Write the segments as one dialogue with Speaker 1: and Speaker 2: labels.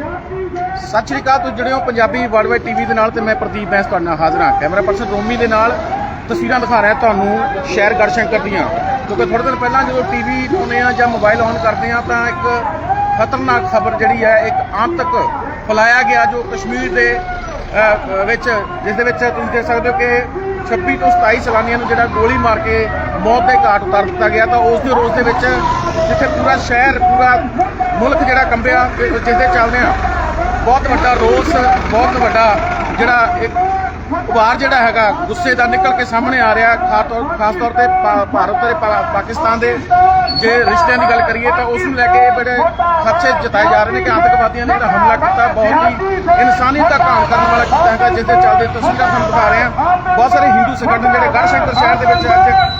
Speaker 1: ਸਤਿ ਸ਼੍ਰੀ ਅਕਾਲ, ਤੁਸੀਂ ਜੁੜੇ ਹੋ ਪੰਜਾਬੀ ਵਰਲਡ ਟੀਵੀ ਦੇ ਨਾਲ ਤੇ ਮੈਂ ਪ੍ਰਦੀਪ ਬੈਂਸ ਤੁਹਾਡੇ ਨਾਲ ਹਾਜ਼ਰ ਹਾਂ। ਕੈਮਰਾ ਪਰਸਨ ਰੋਮੀ ਦੇ ਨਾਲ ਤਸਵੀਰਾਂ ਦਿਖਾ ਰਿਹਾ ਤੁਹਾਨੂੰ ਸ਼ਹਿਰ ਗੜਸ਼ੰਕਰ ਦੀਆਂ। ਕਿਉਂਕਿ ਥੋੜੇ ਦਿਨ ਪਹਿਲਾਂ ਜਦੋਂ ਟੀਵੀ ਲਾਉਂਦੇ ਆ ਜਾਂ ਮੋਬਾਈਲ ਔਨ ਕਰਦੇ ਆ ਤਾਂ ਇੱਕ ਖਤਰਨਾਕ ਖਬਰ ਜਿਹੜੀ ਹੈ, ਇੱਕ ਆਮ ਤੱਕ ਫੈਲਾਇਆ ਗਿਆ ਜੋ ਕਸ਼ਮੀਰ ਦੇ ਵਿੱਚ, ਜਿਸ ਦੇ ਵਿੱਚ ਤੁਸੀਂ ਦੇਖ ਸਕਦੇ ਹੋ ਕਿ 26 ਤੋਂ 27 ਸੈਲਾਨੀਆਂ ਨੂੰ ਜਿਹੜਾ ਗੋਲੀ ਮਾਰ ਕੇ ਮੌਤ ਦੇ ਘਾਟ ਉਤਾਰ ਦਿੱਤਾ ਗਿਆ ਤਾਂ ਉਸ ਦੇ ਰੋਸ ਦੇ ਵਿੱਚ ਜਿੱਥੇ ਪੂਰਾ ਸ਼ਹਿਰ, ਪੂਰਾ ਮੁਲਕ ਜਿਹੜਾ ਕੰਬਿਆ, ਤੇ ਜਿਸ ਦੇ ਚੱਲਦੇ ਆ ਬਹੁਤ ਵੱਡਾ ਰੋਸ, ਬਹੁਤ ਵੱਡਾ ਜਿਹੜਾ ਇੱਕ ਉਭਾਰ ਜਿਹੜਾ ਹੈਗਾ, ਗੁੱਸੇ ਦਾ ਨਿਕਲ ਕੇ ਸਾਹਮਣੇ ਆ ਰਿਹਾ, ਖਾਸ ਤੌਰ ਖਾਸ ਤੌਰ ਤੇ ਭਾਰਤ ਤੇ ਪਾ- ਪਾਕਿਸਤਾਨ ਦੇ। ਜੇ ਰਿਸ਼ਤਿਆਂ ਦੀ ਗੱਲ ਕਰੀਏ ਤਾਂ ਉਸ ਨੂੰ ਲੈ ਕੇ ਬੜੇ ਖਦਸ਼ੇ ਜਤਾਏ ਜਾ ਰਹੇ ਨੇ ਕਿ ਆਤੰਕਵਾਦੀਆਂ ਨੇ ਜਿਹੜਾ ਹਮਲਾ ਕੀਤਾ, ਬਹੁਤ ਹੀ ਇਨਸਾਨੀਅਤ ਦਾ ਘਾਣ ਕਰਨ ਵਾਲਾ ਕੀਤਾ ਹੈਗਾ, ਜਿਸ ਦੇ ਚੱਲਦੇ ਤਸਵੀਰਾਂ ਤੁਹਾਨੂੰ ਦਿਖਾ ਰਹੇ ਹਾਂ। ਬਹੁਤ ਸਾਰੇ ਹਿੰਦੂ ਸੰਗਠਨ ਜਿਹੜੇ ਗੜਸ਼ੰਕਰ ਸ਼ਹਿਰ ਦੇ ਵਿੱਚ ਅੱਜ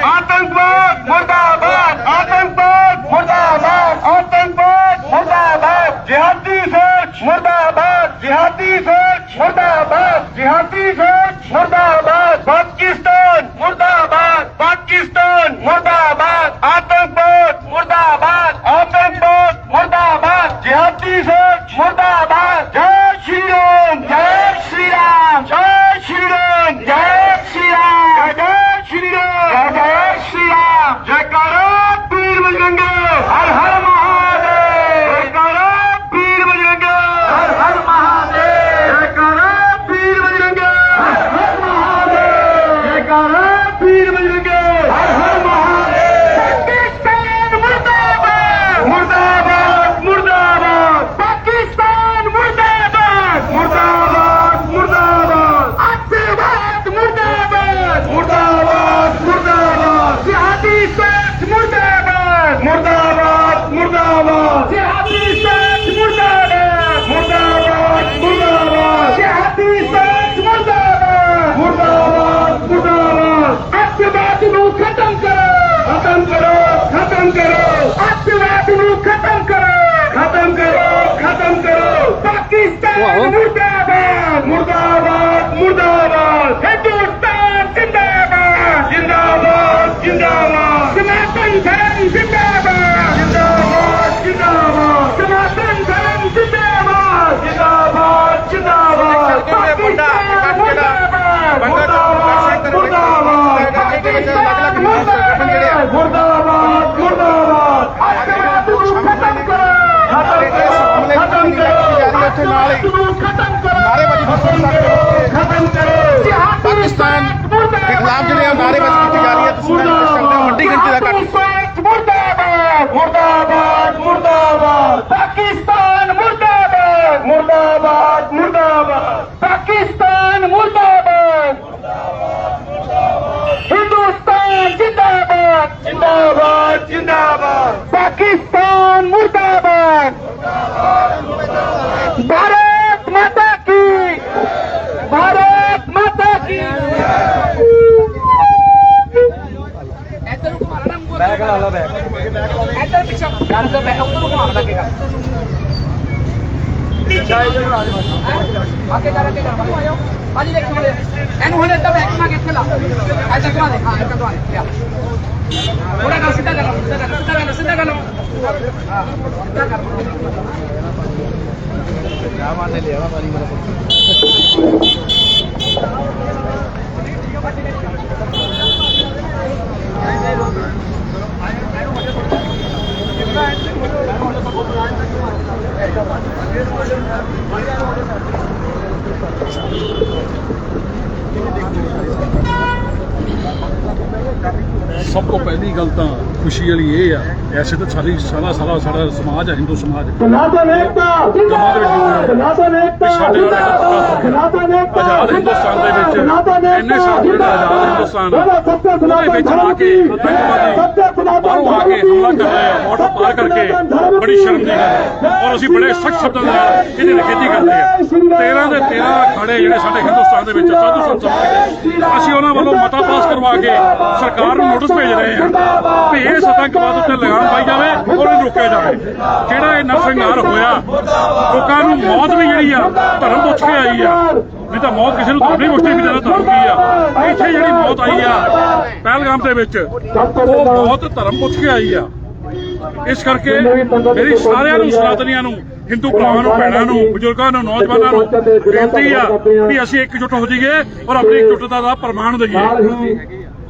Speaker 2: आतंकवाद मुर्दाबाद आतंकवाद मुर्दाबाद आतंकवाद मुर्दाबाद जिहादी सोच मुर्दाबाद जिहादी सोच मुर्दाबाद जिहादी सोच मुर्दाबाद पाकिस्तान मुर्दाबाद पाकिस्तान मुर्दाबाद आतंकवाद मुर्दाबाद आतंकवाद मुर्दाबाद जिहादी सोच मुर्दाबाद जय श्री राम जय श्री राम जय श्री राम जय ਜੈਕਾਰ
Speaker 1: ਉੱਥੇ ਨਾਲ ਹੀ
Speaker 2: ਨੂੰ ਖਤਮ ਕਰੋ।
Speaker 1: ਨਾਅਰੇਬਾਜ਼ੀ ਵੀ ਸੁਣ ਸਕਦੇ
Speaker 2: ਖਤਮ ਕਰੋ।
Speaker 1: ਪਾਕਿਸਤਾਨ ਦੇ ਖਿਲਾਫ ਜਿਹੜੇ ਆ ਨਾਅਰੇਬਾਜ਼ੀ ਕੀਤੀ ਜਾ ਰਹੀ ਹੈ ਤਸਵੀਰਾਂ ਦੇਖ ਸਕਦੇ ਹੋ ਵੱਡੀ ਗਿਣਤੀ ਦਾ ਇਕੱਠ
Speaker 2: ਮੁਰਦਾਬਾਦ। ਮੁਰਦਾਬਾਦ ਮੁਰਦਾਬਾਦ। ਪਾਕਿਸਤਾਨ ਮੁਰਦਾਬਾਦ। ਮੁਰਦਾਬਾਦ ਮੁਰਦਾਬਾਦ। ਪਾਕਿਸਤਾਨ
Speaker 3: ਬੈਗ ਲਾ ਲਾ ਬੈਗ।
Speaker 4: ਇੱਧਰ ਪਿੱਛੇ। ਕਰ ਦੋ ਬੈ ਉੱਧਰ ਘੁਮਾਉਣ ਲੱਗੇਗਾ ਅੱਗੇ ਕਰ ਅੱਗੇ ਕਰ। ਬਾਹੂ ਆਇਓ ਬਾਜੀ ਦੇਖ ਮੜੇ ਇਹਨੂੰ ਹੁਣ ਇੱਦਾਂ ਬੈਕ ਮਾ ਕੇ ਇੱਥੇ ਲਾ। ਇੱਦਾਂ ਘੁਮਾ ਦੇ। ਹਾਂ ਇੱਦਾਂ ਘੁਮਾ ਦੇ। ਲਿਆ। ਥੋੜਾ ਕਰ ਸਿੱਧਾ ਕਰ ਸਿੱਧਾ ਕਰ ਸਿੱਧਾ ਕਰ ਸਿੱਧਾ ਕਰ। ਹਾਂ ਸਿੱਧਾ ਕਰ।
Speaker 3: ਸਭ ਤੋਂ ਪਹਿਲੀ ਗੱਲ ਤਾਂ ਖੁਸ਼ੀ ਵਾਲੀ ਇਹ ਆ ਐਸੇ ਤਾਂ ਸਾਰੀ ਸਾਰਾ ਸਾਰਾ ਸਾਡਾ ਸਮਾਜ ਹੈ ਹਿੰਦੂ ਸਮਾਜ।
Speaker 5: ਸਨਾਤਨ ਏਕਤਾ ਜਿੰਦਾਬਾਦ
Speaker 3: ਸਾਡੇ ਨਾਲ
Speaker 5: ਜਿੰਦਾਬਾਦ ਸਨਾਤਨ ਏਕਤਾ
Speaker 3: ਆਜ਼ਾਦ ਹਿੰਦੁਸਤਾਨ ਦੇ ਵਿੱਚ ਸਾਲ ਜਿਹੜੇ ਆਜ਼ਾਦ ਹਿੰਦੁਸਤਾਨ
Speaker 5: ਉਹਦਾ
Speaker 3: ਵਿੱਚ ਆ ਕੇ ਬਾਹਰੋਂ ਆ ਕੇ ਹਮਲਾ ਕਰ ਰਹੇ ਆ ਬਾਰਡਰ ਪਾਰ ਕਰਕੇ ਬੜੀ ਸ਼ਰਮ ਦੀ ਗੱਲ ਔਰ ਅਸੀਂ ਬੜੇ ਸਖਤ ਸ਼ਬਦਾਂ ਨਾਲ ਇਹਦੀ ਨਿਖੇਧੀ ਕਰਦੇ ਆ। 13 ਦੇ 13 ਅਖਾੜੇ ਜਿਹੜੇ ਸਾਡੇ ਹਿੰਦੁਸਤਾਨ ਦੇ ਵਿੱਚ ਸਾਧੂ ਸੰਤ ਅਸੀਂ ਉਹਨਾਂ ਵੱਲੋਂ ਮਤਾ ਪਾਸ ਕਰਵਾ ਕੇ ਸਰਕਾਰ ਨੂੰ ਨੋਟਿਸ ਭੇਜ ਰਹੇ ਹਾਂ ਵੀ ਇਸ ਆਤੰਕਵਾਦ ਉੱਤੇ ਲਗਾਮ ਪਾਈ ਜਾਵੇ ਔਰ ਇਹਨੂੰ ਰੋਕਿਆ ਜਾਵੇ। ਜਿਹੜਾ ਇਹ ਨਰਸੰਹਾਰ ਹੋਇਆ, ਲੋਕਾਂ ਨੂੰ ਮੌਤ ਵੀ ਜਿਹੜੀ ਆ, ਧਰਮ ਪੁੱਛ ਕੇ ਆਈ ਆ। ਨਹੀਂ ਤਾਂ ਮੌਤ ਕਿਸੇ ਨੂੰ ਧਰਮ ਨਹੀਂ ਵੀ ਤੇਰਾ ਧਰਮ ਕੀ ਆ। ਇੱਥੇ ਜਿਹੜੀ ਮੌਤ ਆਈ ਆ, ਪਹਿਲਗਾਮ ਦੇ ਵਿੱਚ, ਉਹ ਮੌਤ ਧਰਮ ਪੁੱਛ ਕੇ ਆਈ ਆ। ਇਸ ਕਰਕੇ ਮੇਰੀ ਸਾਰਿਆਂ ਨੂੰ, ਸਨਾਤਨੀਆਂ ਨੂੰ, ਹਿੰਦੂ ਭਰਾਵਾਂ ਨੂੰ, ਭੈਣਾਂ ਨੂੰ, ਬਜ਼ੁਰਗਾਂ ਨੂੰ, ਨੌਜਵਾਨਾਂ ਨੂੰ ਬੇਨਤੀ ਆ ਵੀ ਅਸੀਂ ਇਕਜੁੱਟ ਹੋ ਜਾਈਏ ਔਰ ਆਪਣੀ ਇਕਜੁੱਟਤਾ ਦਾ ਪ੍ਰਮਾਣ ਦਈਏ।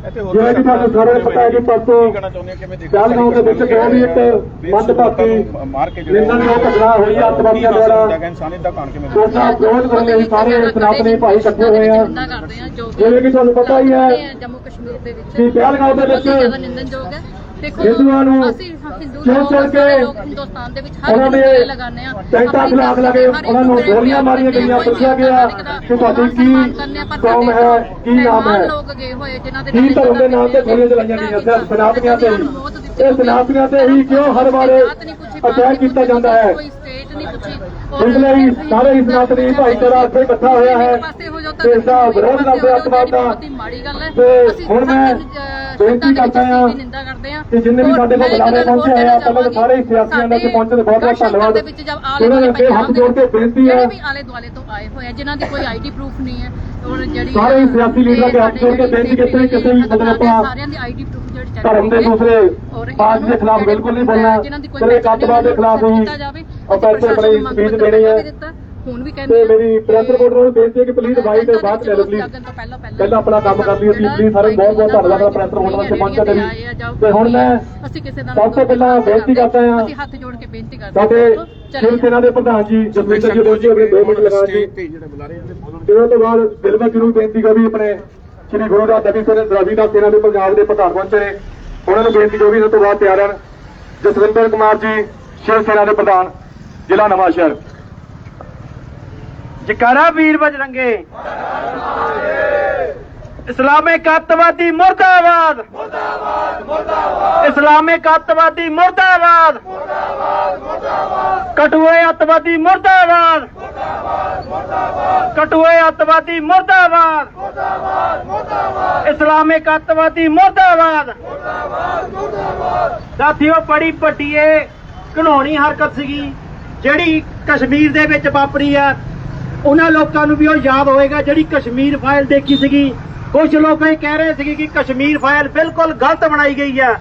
Speaker 5: ਜਿਵੇਂ ਕਿ ਤੁਹਾਨੂੰ ਸਾਰਿਆਂ ਨੂੰ ਪਤਾ ਹੈ ਕਿ ਪਰਸੋਂ
Speaker 1: ਕਹਿਣਾ ਚਾਹੁੰਦੇ ਹੋ ਕਿਵੇਂ ਦੇਖੋ
Speaker 5: ਪਹਿਲਗਾਮ ਦੇ ਵਿੱਚ ਜੋ ਵੀ ਇੱਕ ਮੰਦਭਾਗੀ
Speaker 1: ਮਾਰ ਕੇ ਜਿਹੜੇ
Speaker 5: ਨਿੰਦਣਯੋਗ ਘਟਨਾ ਹੋਈ ਆ ਅੱਤਵਾਦੀਆਂ ਦੁਆਰਾ
Speaker 1: ਦਾ
Speaker 5: ਉਹਦਾ ਵਿਰੋਧ ਕਰਨ ਲਈ ਸਾਰੇ ਸਨਾਤਨੀ ਭਾਈ ਇਕੱਠੇ ਹੋਏ ਆ। ਜਿਵੇਂ ਕਿ ਤੁਹਾਨੂੰ ਪਤਾ ਹੀ ਹੈ।
Speaker 6: ਜੰਮੂ ਕਸ਼ਮੀਰ ਦੇ ਵਿੱਚ
Speaker 5: ਕਿ ਪਹਿਲਗਾਮ ਦੇ ਵਿੱਚ
Speaker 6: ਨਿੰਦਨਯੋਗ ਹੈ। ਦੇਖੋ ਅਸੀਂ ਹਿੰਦੂ ਲੋਕ ਸਾਰੇ ਹਿੰਦੁਸਤਾਨ ਦੇ ਵਿੱਚ ਹਰ
Speaker 5: ਉਹਨਾਂ ਦੇ
Speaker 6: ਗੁਰਦੁਆਰੇ ਲਗਾਉਂਦੇ ਆ
Speaker 5: ਟੈਂਟਾਂ ਖਿਲਾਫ ਲਗੇ ਉਹਨਾਂ ਨੂੰ ਗੋਲੀਆਂ ਮਾਰੀਆਂ ਗਈਆਂ ਪੁੱਛਿਆ ਗਿਆ ਕਿ ਤੁਹਾਡੀ ਕੀ ਕੌਮ ਹੈ ਕੀ ਨਾਮ ਹੈ?
Speaker 6: ਮਹਿਮਾਨ ਲੋਕ ਗਏ ਹੋਏ ਜਿਨ੍ਹਾਂ ਦੇ
Speaker 5: ਕੀ ਧਰਮ ਦੇ ਨਾਮ ਤੇ ਗੋਲੀਆਂ ਚਲਾਈਆਂ ਗਈਆਂ? ਸਿਰਫ ਸਨਾਤਨੀਆਂ ਤੇ ਹੀ ਇਹ ਸਨਾਤਨੀਆਂ ਤੇ ਹੀ ਕਿਉਂ ਹਰ ਵਾਰ ਅਟੈਕ ਕੀਤਾ ਜਾਂਦਾ ਹੈ?
Speaker 6: ਸਟੇਟ ਨਹੀਂ ਪੁੱਛੀ।
Speaker 5: ਇਸ ਲਈ ਸਾਰੇ ਹੀ ਸਨਾਤਨੀ ਭਾਈਚਾਰਾ ਇੱਥੇ ਇਕੱਠਾ ਹੋਇਆ ਹੈ। ਤੇ ਇਸ ਦਾ ਵਿਰੋਧ ਕਰਦੇ ਦਾ।
Speaker 6: ਮਾੜੀ ਗੱਲ ਹੈ।
Speaker 5: ਤੇ
Speaker 6: ਅਸੀਂ
Speaker 5: ਹੁਣ ਮੈਂ ਬੇਨਤੀ ਕਰਦਾ ਹਾਂ
Speaker 6: ਨਿੰਦਾ ਕਰਦੇ
Speaker 5: ਕਿ ਜਿੰਨੇ ਵੀ ਸਾਡੇ ਕੋਲ
Speaker 6: ਹੋਰ
Speaker 5: ਪਹੁੰਚੇ ਆ ਪਹਿਲਾਂ ਤਾਂ ਸਾਰੇ ਸਿਆਸੀਆਂ ਦਾ ਇੱਥੇ ਪਹੁੰਚੇ ਬਹੁਤ ਬਹੁਤ ਧੰਨਵਾਦ।
Speaker 6: ਦੇ ਵਿੱਚ ਜਦ ਆਲੇ
Speaker 5: ਉਹਨਾਂ ਦੇ
Speaker 6: ਦੁਆਲੇ
Speaker 5: ਅੱਗੇ ਹੱਥ ਜੋੜ ਕੇ ਬੇਨਤੀ ਹੈ।
Speaker 6: ਜਿਹੜੇ ਵੀ ਆਲੇ ਦੁਆਲੇ ਤੋਂ ਆਏ ਹੋਏ ਆ ਜਿਨ੍ਹਾਂ ਦੀ ਕੋਈ ਆਈਡੀ ਪ੍ਰੂਫ ਨਹੀਂ ਹੈ
Speaker 5: ਸਾਰੇ ਸਿਆਸੀ ਲੀਡਰਾਂ ਦੇ ਹੱਥ ਜੋੜ ਕੇ ਬੇਨਤੀ ਕੀਤੀ ਹੈ, ਕਿਸੇ ਵੀ ਮਤਲਬ ਆਪਾਂ ਧਰਮ ਦੇ ਦੂਸਰੇ ਪਾਰਟੀ ਦੇ ਖਿਲਾਫ ਬਿਲਕੁਲ ਨਹੀਂ ਬੋਲਣਾ
Speaker 6: ਜਿਨ੍ਹਾਂ ਦੀ ਕੋਈ
Speaker 5: ਸਿਰੇ
Speaker 6: ਪਹਿਚਾਣ
Speaker 5: ਅੱਤਵਾਦ ਦੇ ਖਿਲਾਫ
Speaker 6: ਜਾਵੇ
Speaker 5: ਆਪਾਂ ਇੱਥੇ ਬੜੀ ਸਪੀਚ ਦੇਣੀ ਹੈ।
Speaker 6: ਹੁਣ ਵੀ
Speaker 5: ਤੇ
Speaker 6: ਕਹਿੰਦੇ
Speaker 5: ਮੇਰੀ ਪ੍ਰੈਸ ਰਿਪੋਰਟਰ ਨੂੰ ਬੇਨਤੀ ਹੈ ਕਿ ਪਲੀਜ਼ ਬਾਈ ਤੇ ਬਾਅਦ ਲੈ ਲਓ ਪਲੀਜ਼
Speaker 6: ਪਹਿਲਾਂ
Speaker 5: ਆਪਣਾ ਕੰਮ ਕਰ ਲਈਏ ਪਲੀਜ਼ ਸਾਰੇ ਬਹੁਤ ਬਹੁਤ ਧੰਨਵਾਦ ਆਪਣਾ ਪ੍ਰੈਸ ਰਿਪੋਰਟਰ ਤੇ ਪਹੁੰਚਣ ਦੇ ਲਈ ਤੇ ਹੁਣ ਮੈਂ
Speaker 6: ਅਸੀਂ ਕਿਸੇ ਦਾ
Speaker 5: ਸਭ ਤੋਂ ਪਹਿਲਾਂ ਬੇਨਤੀ ਕਰਦਾ ਹਾਂ।
Speaker 6: ਅਸੀਂ ਹੱਥ ਜੋੜ ਕੇ ਬੇਨਤੀ ਕਰਦੇ
Speaker 5: ਸਾਡੇ
Speaker 6: ਚਲੇ
Speaker 5: ਸ਼ਿਵ ਸੇਨਾ ਦੇ ਪ੍ਰਧਾਨ ਜੀ ਜਸਵਿੰਦਰ ਜੀ ਦੋਜੀ ਆਪਣੇ 2 ਮਿੰਟ ਲਗਾ ਜੀ।
Speaker 1: ਬੋਲਣ
Speaker 5: ਤੇ ਉਹ ਤੋਂ ਬਾਅਦ ਬਿਲਕੁਲ ਜਰੂਰ ਬੇਨਤੀ ਕਰੀ ਆਪਣੇ ਸ੍ਰੀ ਗੁਰੂ ਦਾ ਦਬੀ ਸੋਨੇ ਦਰਾਵੀ ਦਾ ਸੇਨਾ ਦੇ ਪੰਜਾਬ ਦੇ ਪ੍ਰਧਾਨ ਪਹੁੰਚੇ ਨੇ। ਉਹਨਾਂ ਨੂੰ ਬੇਨਤੀ ਜੋ ਵੀ ਇਹਨਾਂ ਤੋਂ ਬਾਅਦ ਤਿਆਰ ਹਨ। ਜਸਵਿੰਦਰ ਕੁਮਾਰ ਜੀ ਸ਼ਿਵ ਸੇਨਾ ਦੇ ਪ੍ਰਧਾਨ ਜ਼ਿਲ੍ਹਾ ਨਵਾਂਸ਼ਹਿਰ।
Speaker 7: ਜਕਾਰਾ ਵੀਰ ਬਜਰੰਗੇ ਇਸਲਾਮਿਕ ਅੱਤਵਾਦੀ ਮੁਰਦਾਬਾਦ। ਮੁਰਦਾਬਾਦ ਮੁਰਦਾਬਾਦ ਇਸਲਾਮਿਕ ਅੱਤਵਾਦੀ ਮੁਰਦਾਬਾਦ। ਮੁਰਦਾਬਾਦ ਮੁਰਦਾਬਾਦ ਕਟੂਏ ਅੱਤਵਾਦੀ ਮੁਰਦਾਬਾਦ। ਮੁਰਦਾਬਾਦ ਮੁਰਦਾਬਾਦ ਕਟੂਏ ਅੱਤਵਾਦੀ ਮੁਰਦਾਬਾਦ। ਮੁਰਦਾਬਾਦ ਮੁਰਦਾਬਾਦ ਇਸਲਾਮਿਕ ਅੱਤਵਾਦੀ ਮੁਰਦਾਬਾਦ। ਮੁਰਦਾਬਾਦ ਮੁਰਦਾਬਾਦ ਸਾਥੀਓ ਬੜੀ ਪੱਟੀਏ ਘਨੌਣੀ ਹਰਕਤ ਸੀਗੀ, ਜਿਹੜੀ ਕਸ਼ਮੀਰ ਦੇ ਵਿੱਚ ਵਾਪਰੀ ਆ। ਉਹਨਾਂ ਲੋਕਾਂ ਨੂੰ ਵੀ ਉਹ ਯਾਦ ਹੋਏਗਾ ਜਿਹੜੀ ਕਸ਼ਮੀਰ ਫਾਈਲ ਦੇਖੀ ਸੀਗੀ। ਕੁਝ ਲੋਕ ਇਹ ਕਹਿ ਰਹੇ ਸੀਗੇ ਕਿ ਕਸ਼ਮੀਰ ਫਾਈਲ ਬਿਲਕੁਲ ਗਲਤ ਬਣਾਈ ਗਈ ਹੈ।